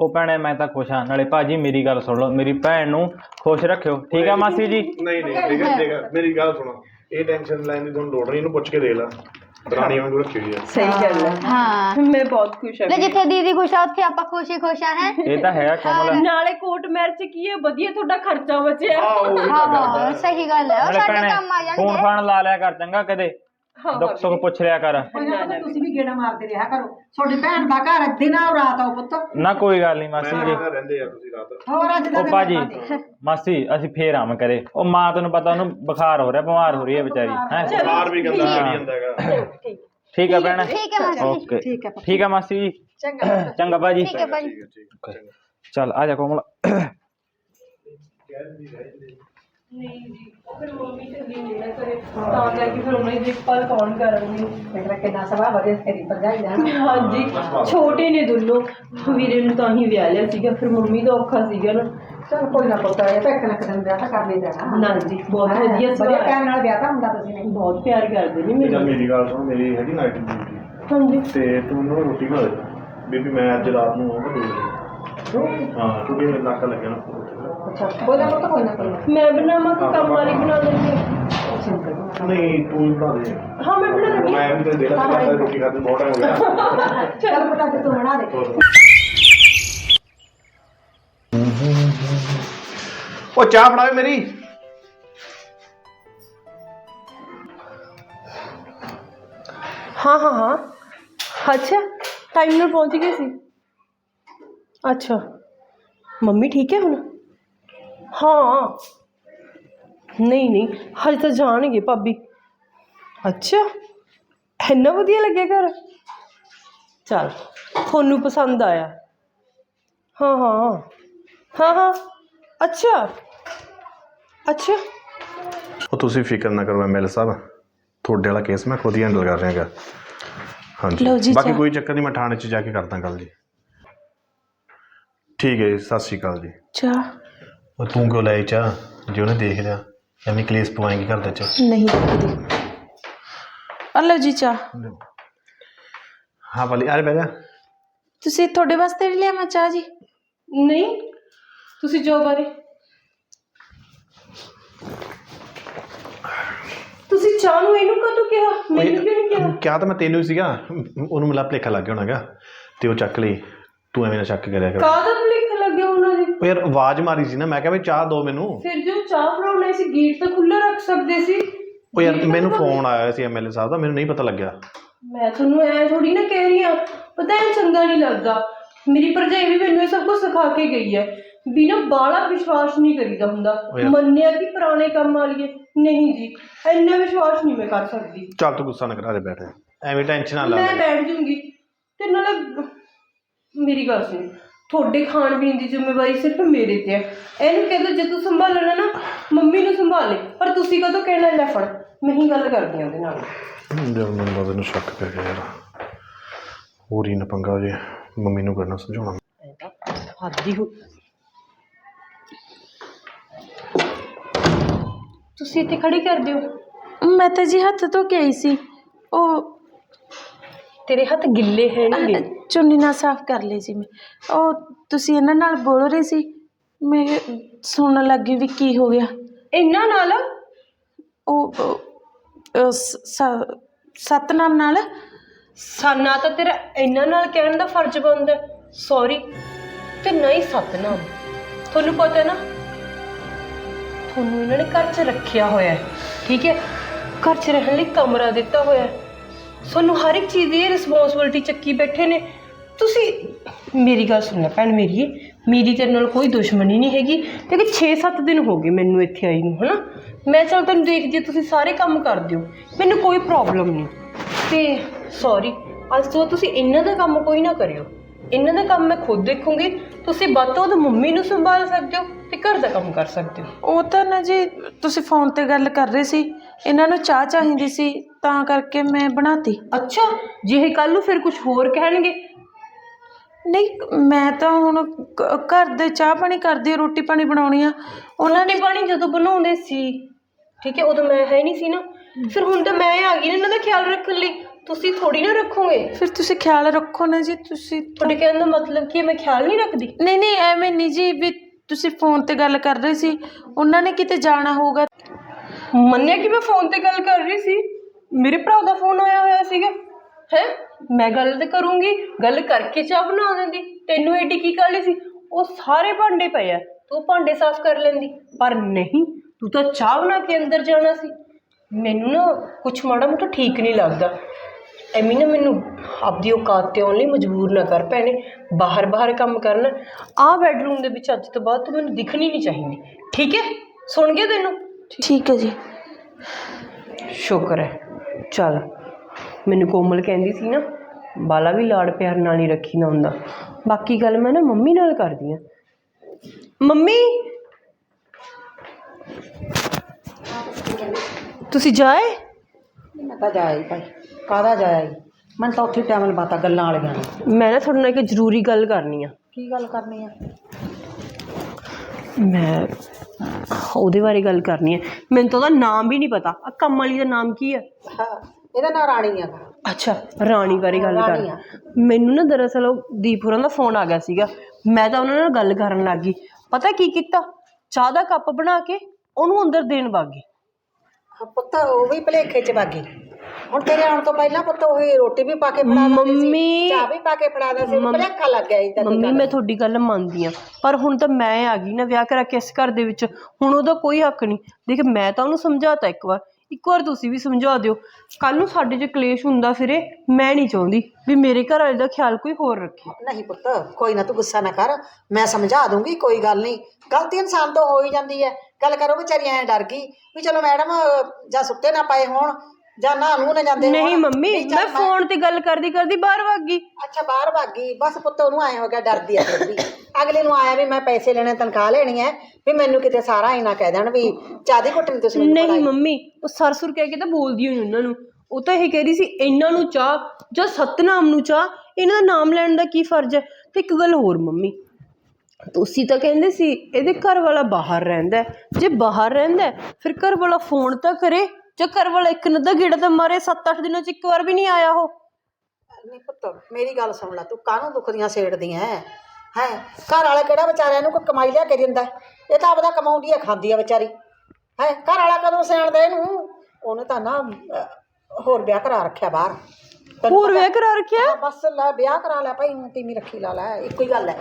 ਉਹ ਭੈਣੇ ਮੈਂ ਤਾਂ ਖੁਸ਼ ਹਾਂ। ਨਾਲੇ ਭਾਜੀ ਮੇਰੀ ਗੱਲ ਸੁਣ ਲਓ ਮੇਰੀ ਭੈਣ ਨੂੰ ਖੁਸ਼ ਰੱਖਿਓ। ਠੀਕ ਆ ਮਾਸੀ ਜੀ? ਨਹੀਂ ਨਹੀਂ ਠੀਕ ਹੈ। ਠੀਕ ਹੈ ਮੇਰੀ ਗੱਲ ਸੁਣੋ। ਇਹ ਟੈਨਸ਼ਨ ਲੈਣ ਦੀ ਤੁਹਾਨੂੰ ਲੋੜ ਨਹੀਂ ਇਹਨੂੰ ਪੁੱਛ ਕੇ ਦੇ ਲੈ। ਦਰਾਣੀ ਵਾਂਗੂ ਰੱਖੀ ਹੋਈ ਹੈ। ਸਹੀ ਗੱਲ ਹੈ। ਹਾਂ। ਮੈਂ ਬਹੁਤ ਖੁਸ਼ ਲੈ ਹਾਂ ਜਿੱਥੇ ਦੀਦੀ ਖੁਸ਼ ਆ ਉੱਥੇ ਆਪਾਂ ਖੁਸ਼ ਹੀ ਖੁਸ਼ ਆ ਹੈ। ਇਹ ਤਾਂ ਹੈ ਕੋਮਲ। ਨਾਲੇ ਕੋਟ ਮੈਰ ਚ ਕੀ ਹੈ? ਵਧੀਆ ਤੁਹਾਡਾ ਖਰਚਾ ਬਚਿਆ। ਹਾਂ ਸਹੀ ਗੱਲ ਹੈ। ਉਹ ਨਾਲੇ ਸਾਡੇ ਭੈਣੇ ਕੰਮ ਆ ਫੋਨ ਜਾਣਗੇ ਫਾਨ ਲਾ ਲਿਆ ਕਰ ਚੰਗਾ ਕਦੇ। ਦੁੱਖ ਸੁੱਖ ਪੁੱਛ ਲਿਆ ਕਰ। ਤੁਸੀਂ ਵੀ ਗੇੜਾ ਮਾਰਦੇ ਰਿਹਾ ਕਰੋ। ਤੁਹਾਡੀ ਭੈਣ ਦਾ ਘਰ ਦਿਨਾਂ ਰਾਤ ਆਓ ਪੁੱਤ। ਨਾ ਕੋਈ ਗੱਲ ਨਹੀਂ ਮਾਸੀ ਜੀ। ਰਹਿੰਦੇ ਆ ਤੁਸੀਂ ਰਾਤ। ਹੋਰ ਅੱਜ ਦਾ ਉਹ ਭਾਜੀ ਮਾਸੀ ਅਸੀਂ ਫੇਰ ਆਵਾਂ ਕਰੇ ਉਹ ਮਾਂ ਤੈਨੂੰ ਪਤਾ ਉਹਨੂੰ ਬੁਖਾਰ ਹੋ ਰਿਹਾ ਬਿਮਾਰ ਹੋ ਰਹੀ ਹੈ ਵਿਚਾਰੀ। ਹੈ? ਬਾਹਰ ਵੀ ਗੰਦਾ ਜਾਂਦਾ ਹੈਗਾ। ਠੀਕ ਹੈ ਭੈਣ? ਠੀਕ ਹੈ ਮਾਸੀ ਜੀ। ਓਕੇ। ਠੀਕ ਹੈ ਮਾਸੀ ਜੀ। ਚੰਗਾ ਚੰਗਾ ਭਾਜੀ ਠੀਕ ਹੈ ਭਾਈ। ਚੱਲ ਆ ਜਾ ਕੋਮਲ। ਨਹੀਂ ਜੀ ਫਿਰ ਮੰਮੀ ਚੱਲੀ ਨਹੀਂ ਕਰੇ ਤਾਂ ਕਰਕੇ ਫਿਰ ਉਹਨਾਂ ਦੀ ਦੇਖਭਾਲ ਕੌਣ ਕਰਨਗੇ? ਮੇਰਾ ਕਿੰਨਾ ਸਵਾ ਵਧੇ ਤੇਰੀ ਭਰਜਾਈ ਦਾ ਹਾਂਜੀ ਛੋਟੇ ਨੇ ਦੋਨੋਂ ਵੀਰੇ ਨੂੰ ਤਾਂ ਹੀ ਵਿਆਹ ਲਿਆ ਸੀਗਾ ਫਿਰ ਮੰਮੀ ਦਾ ਔਖਾ ਸੀਗਾ ਨਾ। ਚਲ ਕੋਈ ਨਾ ਪੁੱਤ ਇਹ ਤਾਂ ਇੱਕ ਨਾ ਕਦਮ ਵਿਆਹ ਤਾਂ ਕਰ ਲਈ ਜਾਣਾ। ਨਾ ਜੀ ਬਹੁਤ ਵਧੀਆ ਬੜੇ ਸੁਭਾਅ ਪਿਆਰ ਨਾਲ ਵਿਆਹ ਤਾਂ ਹੁੰਦਾ ਤੁਸੀਂ ਨਹੀਂ। ਬਹੁਤ ਪਿਆਰ ਕਰਦੇ ਨੇ ਮੈਨੂੰ। ਮੇਰੀ ਗੱਲ ਸੁਣ ਮੇਰੀ ਹੈਗੀ ਨਾਈਟ ਡਿਊਟੀ ਹਾਂਜੀ। ਤੇ ਤੂੰ ਉਹਨਾਂ ਨੂੰ ਰੋਟੀ ਬਣਾ ਦੇ। ਬੀਬੀ ਮੈਂ ਅੱਜ ਰਾਤ ਨੂੰ ਆਉਂਗਾ ਦੋ ਵਜੇ। ਹਾਂ ਕਿਉਂਕਿ ਮੇਰੇ ਨਾਕਾ ਲੱਗਿਆ ਨਾ। ਅੱਛਾ ਕੋਈ ਨਾ ਪੁੱਤ ਕੋਈ ਨਾ ਕੋਈ ਨਾ। ਮੈਂ ਬਣਾਵਾਂ ਕਿ ਕੰਮ ਵਾਲੀ ਬਣਾ ਲੈਂਦੀ ਨਹੀਂ ਤੂੰ ਹੀ ਬਣਾ ਦੇ ਹਾਂ ਮੈਂ ਬਣਾ ਲੈਂਦੀ ਮੈਂ ਵੀ ਤਾਂ ਦੇਖ ਲਾ ਰੋਟੀ ਖਾਦੇ ਬਹੁਤ ਟਾਈਮ ਹੋ ਗਿਆ ਚਲ ਪੁੱਤ ਅੱਜ ਤੂੰ ਬਣਾ ਦੇ ਉਹ ਚਾਹ ਫੜਾਵੇ ਮੇਰੀ ਹਾਂ ਹਾਂ ਹਾਂ ਅੱਛਾ ਟਾਈਮ ਨਾਲ ਪਹੁੰਚ ਗਏ ਸੀ ਅੱਛਾ ਮੰਮੀ ਠੀਕ ਹੈ ਹੁਣ ਹਾਂ ਨਹੀਂ ਨਹੀਂ ਹਜੇ ਤਾਂ ਜਾਣਗੇ ਭਾਬੀ। ਅੱਛਾ। ਇੰਨਾ ਵਧੀਆ ਲੱਗਿਆ ਘਰ? ਚਲ ਤੁਹਾਨੂੰ ਪਸੰਦ ਆਇਆ। ਹਾਂ ਹਾਂ ਹਾਂ। ਹਾਂ ਅੱਛਾ। ਅੱਛਾ। ਉਹ ਤੁਸੀਂ ਫਿਕਰ ਨਾ ਕਰੋ ਐਮਐਲ ਸਾਹਿਬ। ਤੁਹਾਡੇ ਵਾਲਾ ਕੇਸ ਮੈਂ ਖੁਦ ਹੀ ਹੈਂਡਲ ਕਰ ਰਿਹਾਗਾ। ਹਾਂਜੀ। ਲਓ ਜੀ, ਬਾਕੀ ਚਾਹ। ਕੋਈ ਚੱਕਰ ਨਹੀਂ ਮੈਂ ਥਾਣੇ 'ਚ ਜਾ ਕੇ ਕਰਦਾ ਗੱਲ ਜੀ। ਠੀਕ ਹੈ ਜੀ ਸਤਿ ਸ਼੍ਰੀ ਅਕਾਲ ਜੀ। ਚਾਹ। ਉਹ ਤੂੰ ਕਿਉਂ ਲੈ ਆਈ ਚਾਹ? ਜੇ ਉਹਨੇ ਦੇਖ ਲਿਆ। ਐਵੇਂ ਕਲੇਸ਼ ਪਵਾਏਗੀ ਘਰ ਦੇ ਚ ਨਹੀਂ ਪੀਂਦੀ ਆ ਜੀ ਚਾਹ। ਹਾਂ ਬਲੀ ਅਰੇ ਬੈਜਾ ਤੁਸੀਂ ਤੁਹਾਡੇ ਵਾਸਤੇ ਵੀ ਲਿਆਵਾਂ ਚਾਹ ਜੀ? ਨਹੀਂ ਤੁਸੀਂ ਜੋ ਬਾਰੇ ਤੁਸੀਂ ਚਾਹ ਨੂੰ ਇਹਨੂੰ ਕਦੋਂ ਕਿਹਾ? ਮੈਨੂੰ ਕਿਉਂ ਨਹੀਂ ਕਿਹਾ? ਕਿਹਾ ਤਾਂ ਮੈਂ ਤੈਨੂੰ ਹੀ ਸੀਗਾ। ਉਹਨੂੰ ਮਿਲਾ ਭਲੇਖਾ ਲੱਗ ਗਿਆ ਹੋਣਾਗਾ ਤੇ ਉਹ ਚੱਕ ਲਈ। ਤੂੰ ਐਵੇਂ ਨਾ ਚੱਕ ਕਰਿਆ ਕਰ। ਕਾਹਦਾ ਉਹ ਯਾਰ ਆਵਾਜ਼ ਮਾਰੀ ਸੀ ਨਾ ਮੈਂ ਕਿਹਾ ਵੀ ਚਾਹ ਦੋ ਮੈਨੂੰ। ਫਿਰ ਜੋ ਚਾਹ ਬਣਾਉਣੀ ਸੀ ਗੇਟ ਤਾਂ ਖੁੱਲ੍ਹਾ ਰੱਖ ਸਕਦੇ ਸੀ। ਉਹ ਯਾਰ ਮੈਨੂੰ ਫੋਨ ਆਇਆ ਸੀ ਐਮਐਲਏ ਸਾਹਿਬ ਦਾ ਮੈਨੂੰ ਨਹੀਂ ਪਤਾ ਲੱਗਿਆ। ਮੈਂ ਤੁਹਾਨੂੰ ਐ ਥੋੜੀ ਨਾ ਕਹਿ ਰਹੀ ਆ ਪਤਾ ਹੈ ਚੰਗਾ ਨਹੀਂ ਲੱਗਦਾ। ਮੇਰੀ ਭਰਜਾਈ ਵੀ ਮੈਨੂੰ ਇਹ ਸਭ ਕੁਝ ਸਿਖਾ ਕੇ ਗਈ ਹੈ। ਵੀ ਨਾ ਬਾਲਾ ਵਿਸ਼ਵਾਸ ਨਹੀਂ ਕਰੀਦਾ ਹੁੰਦਾ। ਮੰਨਿਆ ਕਿ ਪੁਰਾਣੇ ਕੰਮ ਵਾਲੀਏ। ਨਹੀਂ ਜੀ ਇੰਨਾ ਵਿਸ਼ਵਾਸ ਨਹੀਂ ਮੈਂ ਕਰ ਸਕਦੀ। ਚੱਲ ਤੂੰ ਗੁੱਸਾ ਨਾ ਕਰ ਆ ਬੈਠ ਐਵੇਂ ਟੈਨਸ਼ਨ ਨਾ ਲੈ। ਮੈਂ ਬੈਠ ਜੂੰਗੀ ਤੇ ਨਾਲੇ ਮੇਰੀ ਗੱਲ ਸੁਣ। ਤੁਹਾਡੇ ਖਾਣ ਪੀਣ ਦੀ ਜ਼ਿੰਮੇਵਾਰੀ ਸਿਰਫ ਮੇਰੇ ਤੇ ਹੈ। ਇਹਨੂੰ ਕਹਿੰਦਾ ਜੇ ਤੂੰ ਸੰਭਾਲਣਾ ਨਾ ਮੰਮੀ ਨੂੰ ਸੰਭਾਲੇ ਪਰ ਤੁਸੀਂ ਕਦੋਂ ਕਹਿਣਾ ਲੈ ਫੜ। ਮੈਂ ਹੀ ਗੱਲ ਕਰਦੀ ਹਾਂ ਉਹਦੇ ਨਾਲ। ਜਦ ਮੈਨੂੰ ਤਾਂ ਤੈਨੂੰ ਸ਼ੱਕ ਪੈ ਗਿਆ ਯਾਰ। ਹੋਰ ਹੀ ਨਾ ਪੰਗਾ ਜੇ ਮੰਮੀ ਨੂੰ ਕਰਨਾ ਸਮਝਾਉਣਾ। ਹੱਦੀ ਹੋ ਤੁਸੀਂ ਇੱਥੇ ਖੜੀ ਕਰਦੇ ਹੋ? ਮੈਂ ਤਾਂ ਜੀ ਹੱਥ ਧੋ ਕੇ ਆਈ ਸੀ। ਉਹ ਤੇਰੇ ਹੱਥ ਗਿੱਲੇ ਹੈ ਨਹੀਂ ਚੁੰਨੀ ਨਾਲ ਸਾਫ਼ ਕਰ ਲਈ ਸੀ ਮੈਂ। ਉਹ ਤੁਸੀਂ ਇਹਨਾਂ ਨਾਲ ਬੋਲ ਰਹੇ ਸੀ ਮੈਂ ਸੁਣਨ ਲੱਗੀ ਵੀ ਕੀ ਹੋ ਗਿਆ। ਇੰਨਾ ਨਾਲ? ਉਹ ਉਹ, ਅਹ, ਸ- ਸ- ਸਤਨਾਮ ਨਾਲ? ਸਾਨਾ ਤਾਂ ਤੇਰਾ ਇੰਨਾ ਨਾਲ ਕਹਿਣ ਦਾ ਫਰਜ਼ ਬਣਦਾ। ਸੌਰੀ ਤੇ ਨਹੀਂ ਸਤਨਾਮ। ਤੁਹਾਨੂੰ ਪਤਾ ਨਾ ਤੁਹਾਨੂੰ ਇਹਨਾਂ ਨੇ ਘਰ 'ਚ ਰੱਖਿਆ ਹੋਇਆ ਹੈ ਠੀਕ ਹੈ? ਘਰ 'ਚ ਰਹਿਣ ਲਈ ਕਮਰਾ ਦਿੱਤਾ ਹੋਇਆ ਹੈ। ਤੁਹਾਨੂੰ ਹਰ ਇੱਕ ਚੀਜ਼ ਦੀ ਰਿਸਪੌਂਸਿਬਿਲਟੀ ਚੱਕੀ ਬੈਠੇ ਨੇ। ਤੁਸੀਂ ਮੇਰੀ ਗੱਲ ਸੁਣ ਭੈਣ ਮੇਰੀ ਮੇਰੀ ਤੇਰੇ ਨਾਲ ਕੋਈ ਦੁਸ਼ਮਣੀ ਨਹੀਂ ਹੈਗੀ। ਕਿਉਂਕਿ 6-7 ਦਿਨ ਹੋ ਗਏ ਮੈਨੂੰ ਇੱਥੇ ਆਈ ਨੂੰ ਹਨਾ? ਮੈਂ ਚੱਲ ਤੈਨੂੰ ਦੇਖਦੀ ਹਾਂ, ਤੁਸੀਂ ਸਾਰੇ ਕੰਮ ਕਰ ਦਿਓ ਮੈਨੂੰ ਕੋਈ ਪ੍ਰੋਬਲਮ ਨਹੀਂ। ਤੇ ਸੌਰੀ ਅੱਜ ਤੋਂ ਤੁਸੀਂ ਇਹਨਾਂ ਦਾ ਕੰਮ ਕੋਈ ਨਾ ਕਰਿਓ। ਇਹਨਾਂ ਦਾ ਕੰਮ ਮੈਂ ਖੁਦ ਦੇਖੂੰਗੀ। ਤੁਸੀਂ ਵੱਧ ਤੋਂ ਵੱਧ ਮੰਮੀ ਨੂੰ ਸੰਭਾਲ ਸਕਦੇ ਹੋ ਤੇ ਘਰ ਦਾ ਕੰਮ ਕਰ ਸਕਦੇ ਹੋ। ਉਹ ਤਾਂ ਨਾ ਜੀ ਤੁਸੀਂ ਫੋਨ ਤੇ ਗੱਲ ਕਰ ਰਹੇ ਸੀ। ਇਹਨਾਂ ਨੂੰ ਚਾਹ ਚਾਹੀਦੀ ਸੀ। ਤਾਂ ਕਰਕੇ ਮੈਂ ਬਣਾਤੀ। ਅੱਛਾ ਜੇ ਇਹ ਕੱਲ ਨੂੰ ਫਿਰ ਕੁਝ ਹੋਰ ਕਹਿਣਗੇ? ਨਹੀਂ ਮੈਂ ਤਾਂ ਹੁਣ ਘਰ ਦੇ ਚਾਹ ਪਾਣੀ ਕਰਦੀ ਰੋਟੀ ਪਾਣੀ ਬਣਾਉਣੀ ਆ। ਉਹਨਾਂ ਨੇ ਪਾਣੀ ਜਦੋਂ ਬਣਾਉਂਦੇ ਸੀ ਠੀਕ ਹੈ ਉਦੋਂ ਮੈਂ ਹੈ ਨਹੀਂ ਸੀ ਨਾ। ਫਿਰ ਹੁਣ ਤਾਂ ਮੈਂ ਆ ਗਈ ਨਾ ਇਹਨਾਂ ਦਾ ਖਿਆਲ ਰੱਖਣ ਲਈ। ਤੁਸੀਂ ਥੋੜੀ ਨਾ ਰੱਖੋਗੇ? ਫਿਰ ਤੁਸੀਂ ਖਿਆਲ ਰੱਖੋ ਨਾ ਜੀ ਤੁਸੀਂ ਤੁਹਾਡੇ ਕਹਿਣ ਦਾ ਮਤਲਬ ਕੀ ਹੈ ਮੈਂ ਖਿਆਲ ਨਹੀਂ ਰੱਖਦੀ? ਨਹੀਂ ਨਹੀਂ ਐਵੇਂ ਨਹੀਂ ਜੀ ਵੀ ਤੁਸੀਂ ਫੋਨ ਤੇ ਗੱਲ ਕਰ ਰਹੇ ਸੀ। ਉਹਨਾਂ ਨੇ ਕਿਤੇ ਜਾਣਾ ਹੋਊਗਾ। ਮੰਨਿਆ ਕਿ ਮੈਂ ਫੋਨ ਤੇ ਗੱਲ ਕਰ ਰਹੀ ਸੀ? ਮੇਰੇ ਭਰਾ ਦਾ ਫੋਨ ਆਇਆ ਹੋਇਆ ਸੀਗਾ। ਹੈ? ਮੈਂ ਗੱਲ ਤੇ ਕਰੂੰਗੀ ਗੱਲ ਕਰਕੇ ਚਾਹ ਬਣਾ ਦਿੰਦੀ। ਤੈਨੂੰ ਏਡੀ ਕੀ ਕਾਹਲੀ ਸੀ? ਉਹ ਸਾਰੇ ਭਾਂਡੇ ਪਏ ਆ। ਤੂੰ ਭਾਂਡੇ ਸਾਫ਼ ਕਰ ਲੈਂਦੀ। ਪਰ ਨਹੀਂ ਤੂੰ ਤਾਂ ਚਾਹ ਬਣਾ ਕੇ ਅੰਦਰ ਜਾਣਾ ਸੀ। ਮੈਨੂੰ ਨਾ ਕੁਛ ਮਾੜਾ ਮੋਟਾ ਠੀਕ ਨਹੀਂ ਲੱਗਦਾ। ਐਵੇਂ ਨਾ ਮੈਨੂੰ ਆਪਦੀ ਔਕਾਤ ਤੇ ਆਉਣ ਲਈ ਮਜਬੂਰ ਨਾ ਕਰ ਭੈਣੇ। ਬਾਹਰ ਬਾਹਰ ਕੰਮ ਕਰਨਾ। ਆਹ ਬੈਡਰੂਮ ਦੇ ਵਿੱਚ ਅੱਜ ਤੋਂ ਬਾਅਦ ਤੂੰ ਮੈਨੂੰ ਦਿਖਣੀ ਨਹੀਂ ਚਾਹੀਦੀ। ਠੀਕ ਹੈ? ਸੁਣ ਗਿਆ ਤੈਨੂੰ? ਠੀਕ ਹੈ ਜੀ। ਸ਼ੁਕਰ ਹੈ। ਚੱਲ ਮੈਨੂੰ ਕੋਮਲ ਕਹਿੰਦੀ ਸੀ ਨਾ ਬਾਲਾ ਵੀ ਲਾੜ ਪਿਆਰ ਨਾਲ ਹੀ ਰੱਖੀ ਨਾ ਹੁੰਦਾ। ਬਾਕੀ ਗੱਲ ਮੈਂ ਨਾ ਮੰਮੀ ਨਾਲ ਕਰਦੀ ਆ ਮੰਮੀ! ਤੁਸੀਂ ਜਾਏ? ਮੈਂ ਤਾਂ ਜਾਇਆ ਭਾਈ। ਕਾਹਦਾ ਜਾਇਆ ਈ ਮੈਂ ਤਾਂ ਉੱਥੇ ਟਾਈਮ ਲਵਾਤਾ ਗੱਲਾਂ ਵਾਲੀਆਂ ਨੇ। ਮੈਂ ਨਾ ਤੁਹਾਡੇ ਨਾਲ ਇੱਕ ਜ਼ਰੂਰੀ ਗੱਲ ਕਰਨੀ ਆ। ਕੀ ਗੱਲ ਕਰਨੀ ਆ? ਮੈਂ ਉਹਦੇ ਬਾਰੇ ਗੱਲ ਕਰਨੀ ਹੈ। ਮੈਨੂੰ ਤਾਂ ਉਹਦਾ ਨਾਮ ਵੀ ਨਹੀਂ ਪਤਾ। ਆ ਕੰਮ ਵਾਲੀ ਦਾ ਨਾਮ ਕੀ ਹੈ? ਇਹਦਾ ਨਾਂ ਰਾਣੀ ਆ। ਅੱਛਾ ਰਾਣੀ ਬਾਰੇ ਗੱਲ ਰਾਣੀ ਕਰ। ਮੈਨੂੰ ਨਾ ਦਰਅਸਲ ਉਹ ਦੀਪ ਹੋਰਾਂ ਦਾ ਫੋਨ ਆ ਗਿਆ ਸੀਗਾ। ਮੈਂ ਤਾਂ ਉਹਨਾਂ ਨਾਲ ਗੱਲ ਕਰਨ ਲੱਗ ਗਈ। ਪਤਾ ਕੀ ਕੀਤਾ? ਚਾਹ ਦਾ ਕੱਪ ਬਣਾ ਕੇ ਉਹਨੂੰ ਅੰਦਰ ਦੇਣ ਵਗ ਗਈ। ਹਾਂ, ਪੁੱਤ ਉਹ ਵੀ ਭਲੇਖੇ ਚ ਬਾਗੀ ਹੁਣ ਤੇਰੇ ਆਉਣ ਤੋਂ ਪਹਿਲਾਂ ਪੁੱਤ ਉਹ ਰੋਟੀ ਵੀ ਪਾ ਕੇ ਫੜਾ ਦਿੰਦੀ ਸੀ ਮੰਮੀ। ਚਾਹ ਵੀ ਪਾ ਕੇ ਫੜਾ ਦਿੰਦੀ ਸੀ ਉਹਨੂੰ ਮੰਮ- ਭਲੇਖਾ ਲੱਗ ਗਿਆ ਸੀ ਮੰਮੀ ਮੈਂ ਤੁਹਾਡੀ ਗੱਲ ਮੰਨਦੀ ਆ ਪਰ ਹੁਣ ਤਾਂ ਮੈਂ ਆ ਗਈ ਨਾ ਵਿਆਹ ਕਰਾ ਕੇ ਇਸ ਘਰ ਦੇ ਵਿੱਚ ਹੁਣ ਉਹਦਾ ਕੋਈ ਹੱਕ ਨਹੀਂ। ਦੇਖ ਮੈਂ ਤਾਂ ਉਹਨੂੰ ਸਮਝਾਤਾ ਇੱਕ ਵਾਰ ਇੱਕ ਵਾਰ ਤੁਸੀਂ ਵੀ ਸਮਝਾ ਦਿਓ। ਕੱਲ ਨੂੰ ਸਾਡੇ 'ਚ ਕਲੇਸ਼ ਹੁੰਦਾ ਫਿਰੇ ਮੈਂ ਨਹੀਂ ਚਾਹੁੰਦੀ ਵੀ ਮੇਰੇ ਘਰ ਵਾਲੇ ਦਾ ਖਿਆਲ ਕੋਈ ਹੋਰ ਰੱਖੇ। ਨਹੀਂ ਪੁੱਤ ਕੋਈ ਨਾ ਤੂੰ ਗੁੱਸਾ ਨਾ ਕਰ ਮੈਂ ਸਮਝਾ ਦੂੰਗੀ ਕੋਈ ਗੱਲ ਨਹੀਂ। ਗਲਤੀ ਇਨਸਾਨ ਤੋਂ ਹੋ ਹੀ ਜਾਂਦੀ ਹੈ। ਗੱਲ ਕਰੋ ਵਿਚਾਰੀ ਐਂ ਡਰ ਗਈ ਵੀ ਚਲੋ ਮੈਡਮ ਜਾਂ ਸੁੱਤੇ ਨਾ ਪਏ ਹੋਣ ਜਾਂ ਨਾ ਨੂੰ ਨਾ ਜਾਂਦੇ ਨਹੀਂ ਹੋਣ। ਮੰਮੀ ਚੱਲ ਮੈਂ ਫੋਨ ਤੇ ਗੱਲ ਕਰਦੀ ਕਰਦੀ ਬਾਹਰ ਵਗ ਗਈ। ਅੱਛਾ ਬਾਹਰ ਭਾਗੀ ਬਸ ਪੁੱਤ ਉਹਨੂੰ ਆਏ ਹੋ ਗਿਆ ਡਰਦੀ ਆ ਫਿਰ ਵੀ। ਅਗਲੇ ਨੂੰ ਆਇਆ ਵੀ ਮੈਂ ਪੈਸੇ ਲੈਣੇ ਤਨਖਾਹ ਲੈਣੀ ਹੈ ਵੀ ਮੈਨੂੰ ਕਿਤੇ ਸਾਰਾ ਹੀ ਨਾ ਕਹਿ ਦੇਣ ਵੀ ਚਾਦੀ ਘੁੱਟ ਨਹੀਂ ਤੁਸੀਂ ਮੈਨੂੰ ਨਹੀਂ ਮੰਮੀ ਉਹ ਸਰਸੁਰ ਕਹਿ ਕੇ ਤਾਂ ਬੋਲਦੀ ਹੋਈ ਉਹਨਾਂ ਨੂੰ। ਉਹ ਤਾਂ ਇਹ ਕਹਿ ਰਹੀ ਸੀ ਇਹਨਾਂ ਨੂੰ ਚਾਹ ਜਾਂ ਸਤਨਾਮ ਨੂੰ ਚਾਹ ਇਹਨਾਂ ਦਾ ਨਾਮ ਲੈਣ ਦਾ ਕੀ ਫਰਜ਼ ਹੈ ਤੇ ਇੱਕ ਗੱਲ ਹੋਰ ਮੰਮੀ ਤੁਸੀਂ ਤਾਂ ਕਹਿੰਦੇ ਸੀ ਇਹਦੇ ਘਰ ਵਾਲਾ ਬਾਹਰ ਰਹਿੰਦਾ ਹੈ। ਜੇ ਬਾਹਰ ਰਹਿੰਦਾ ਹੈ, ਫਿਰ ਘਰ ਵਾਲਾ ਫੋਨ ਤਾਂ ਕਰੇ। ਜਾਂ ਵਾਲਾ ਇੱਕ ਨੱਦਾ ਗੇੜਾ ਤਾਂ ਮਾਰੇ 7-8 ਦਿਨਾਂ 'ਚ ਇੱਕ ਵਾਰ ਵੀ ਨਹੀਂ ਆਇਆ ਉਹ। ਨਹੀਂ ਪੁੱਤ ਮੇਰੀ ਗੱਲ ਸੁਣ ਲੈ ਤੂੰ ਕਾਹਨੂੰ ਦੁੱਖ ਦੀਆਂ ਸੇੜਦੀਆਂ ਹੈ ਹੈ? ਘਰ ਵਾਲਾ ਕਿਹੜਾ ਵਿਚਾਰਿਆਂ ਨੂੰ ਕੋਈ ਕਮਾਈ ਲਿਆ ਕੇ ਦਿੰਦਾ? ਇਹ ਤਾਂ ਆਪਦਾ ਕਮਾਉਂਦੀ ਹੈ ਖਾਂਦੀ ਹੈ ਵਿਚਾਰੀ। ਹੈ? ਘਰ ਵਾਲਾ ਕਦੋਂ ਸਿਆਣਦਾ ਇਹਨੂੰ? ਉਹਨੇ ਤਾਂ ਨਾ ਅਹ, ਹੋਰ ਵਿਆਹ ਕਰਾ ਰੱਖਿਆ ਬਾਹਰ। ਹੋਰ ਵਿਆਹ ਕਰਾ ਰੱਖਿਆ? ਬਸ ਲੈ ਵਿਆਹ ਕਰਾ ਲੈ ਭਾਈ ਹੁਣ ਤੀਵੀਂ ਰੱਖੀ ਲਾ ਲੈ ਇੱਕੋ ਹੀ ਗੱਲ ਹੈ।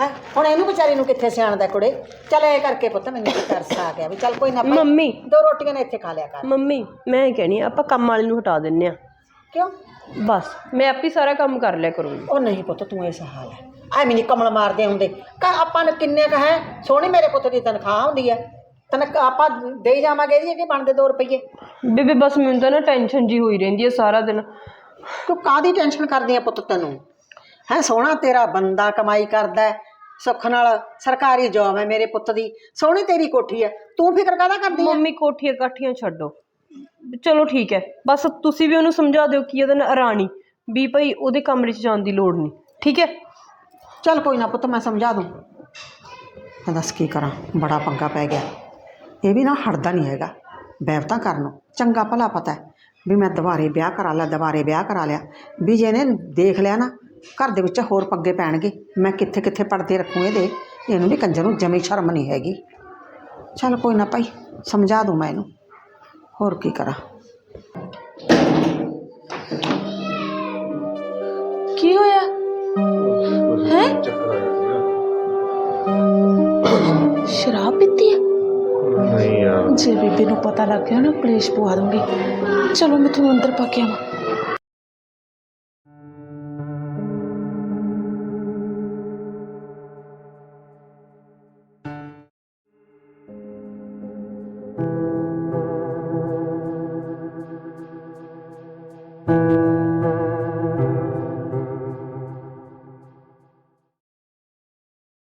ਹੈ ਹੁਣ ਇਹਨੂੰ ਵਿਚਾਰੀ ਨੂੰ ਕਿੱਥੇ ਸਿਆਣਦਾ ਕੁੜੇ? ਚੱਲ ਇਹ ਕਰਕੇ ਪੁੱਤ ਮੈਨੂੰ ਵੀ ਤਰਸ ਆ ਗਿਆ ਵੀ ਚੱਲ ਕੋਈ ਨਾ ਭਾਈ ਮੰਮੀ। ਦੋ ਰੋਟੀਆਂ ਨੇ ਇੱਥੇ ਖਾ ਲਿਆ ਕਰ। ਮੰਮੀ ਮੈਂ ਇਹ ਕਹਿਣੀ ਆ, ਆਪਾਂ ਕੰਮ ਵਾਲੇ ਨੂੰ ਹਟਾ ਦਿੰਨੇ ਆ। ਕਿਉਂ? ਬਸ ਮੈਂ ਆਪੇ ਸਾਰਾ ਕੰਮ ਕਰ ਲਿਆ ਕਰੂੰਗੀ। ਉਹ ਨਹੀਂ ਪੁੱਤ ਤੂੰ ਇਸ ਹਾਲ ਹੈ। ਐਵੇਂ ਨਹੀਂ ਕਮਲ ਮਾਰਦੇ ਹੁੰਦੇ। ਕਹ ਆਪਾਂ ਨੇ ਕਿੰਨੇ ਕ ਹੈ ਸੋਹਣੀ ਮੇਰੇ ਪੁੱਤ ਦੀ ਤਨਖਾਹ ਹੁੰਦੀ ਹੈ। ਤਨਖ ਆਪਾਂ ਦੇਈ ਜਾਵਾਂਗੇ ਇਹਦੀ ਕਿ ਬਣਦੇ 2 ਰੁਪਏ ਬੇਬੇ ਬਸ ਮੈਨੂੰ ਤਾਂ ਨਾ ਟੈਨਸ਼ਨ ਜੀ ਹੋਈ ਰਹਿੰਦੀ ਹੈ ਸਾਰਾ ਦਿਨ। ਤੂੰ ਕਾਦੀ ਟੈਨਸ਼ਨ ਕਰਦੀ ਆ ਪੁੱਤ ਤੈਨੂੰ? ਹੈ ਸੋਹਣਾ ਤੇਰਾ ਬੰਦਾ ਕਮਾਈ ਕਰਦਾ ਹੈ, ਸੁੱਖ ਨਾਲ ਸਰਕਾਰੀ ਜੌਬ ਹੈ ਮੇਰੇ ਪੁੱਤ ਦੀ ਸੋਹਣੀ ਤੇਰੀ ਕੋਠੀ ਹੈ ਤੂੰ ਫਿਕਰ ਕਾਹਦਾ ਕਰਦੀ ਆ? ਮੰਮੀ ਕੋਠੀਆਂ ਕਾਠੀਆਂ ਛੱਡੋ। ਚਲੋ ਠੀਕ ਹੈ ਬਸ ਤੁਸੀਂ ਵੀ ਉਹਨੂੰ ਸਮਝਾ ਦਿਓ ਕਿ ਉਹਦਾ ਨਾਂ ਰਾਣੀ ਵੀ ਭਾਈ ਉਹਦੇ ਕਮਰੇ 'ਚ ਜਾਣ ਦੀ ਲੋੜ ਨਹੀਂ ਠੀਕ ਹੈ? ਚੱਲ ਕੋਈ ਨਾ ਪੁੱਤ ਮੈਂ ਸਮਝਾ ਦੂੰ। ਮੈਂ ਦੱਸ ਕੀ ਕਰਾਂ ਬੜਾ ਪੰਗਾ ਪੈ ਗਿਆ। ਇਹ ਵੀ ਨਾ ਹਟਦਾ ਨਹੀਂ ਹੈਗਾ ਬੈਵਤਾਂ ਕਰਨ ਨੂੰ ਚੰਗਾ ਭਲਾ ਪਤਾ ਹੈ। ਵੀ ਮੈਂ ਦੁਬਾਰੇ ਵਿਆਹ ਕਰਾ ਲਿਆ ਦੁਬਾਰੇ ਵਿਆਹ ਕਰਾ ਲਿਆ ਵੀ ਜੇ ਇਹਨੇ ਦੇਖ ਲਿਆ ਨਾ ਘਰ ਦੇ ਵਿੱਚ ਹੋਰ ਪੰਗੇ ਪੈਣਗੇ ਮੈਂ ਕਿੱਥੇ ਕਿੱਥੇ ਪੜਦੇ ਰੱਖੂ ਇਹਦੇ ਇਹਨੂੰ ਵੀ ਕੰਜਰ ਨੂੰ ਜਮੀ ਸ਼ਰਮ ਨਹੀਂ ਹੈਗੀ ਚੱਲ ਕੋਈ ਨਾ ਭਾਈ ਸਮਝਾ ਦੂੰ ਮੈਂ ਇਹਨੂੰ ਹੋਰ ਕੀ ਕਰਾਂ ਕੀ ਹੋਇਆ ਹੈ ਸ਼ਰਾਬ ਪੀਤੀ ਹੈ ਨਹੀਂ ਯਾਰ ਜੇ ਬੀਬੀ ਨੂੰ ਪਤਾ ਲੱਗ ਗਿਆ ਨਾ, ਕਲੇਸ਼ ਪਵਾ ਦੂੰਗੀ। ਚਲੋ ਮੈਂ ਤੁਹਾਨੂੰ ਅੰਦਰ ਪਾ ਕੇ ਆਵਾਂ।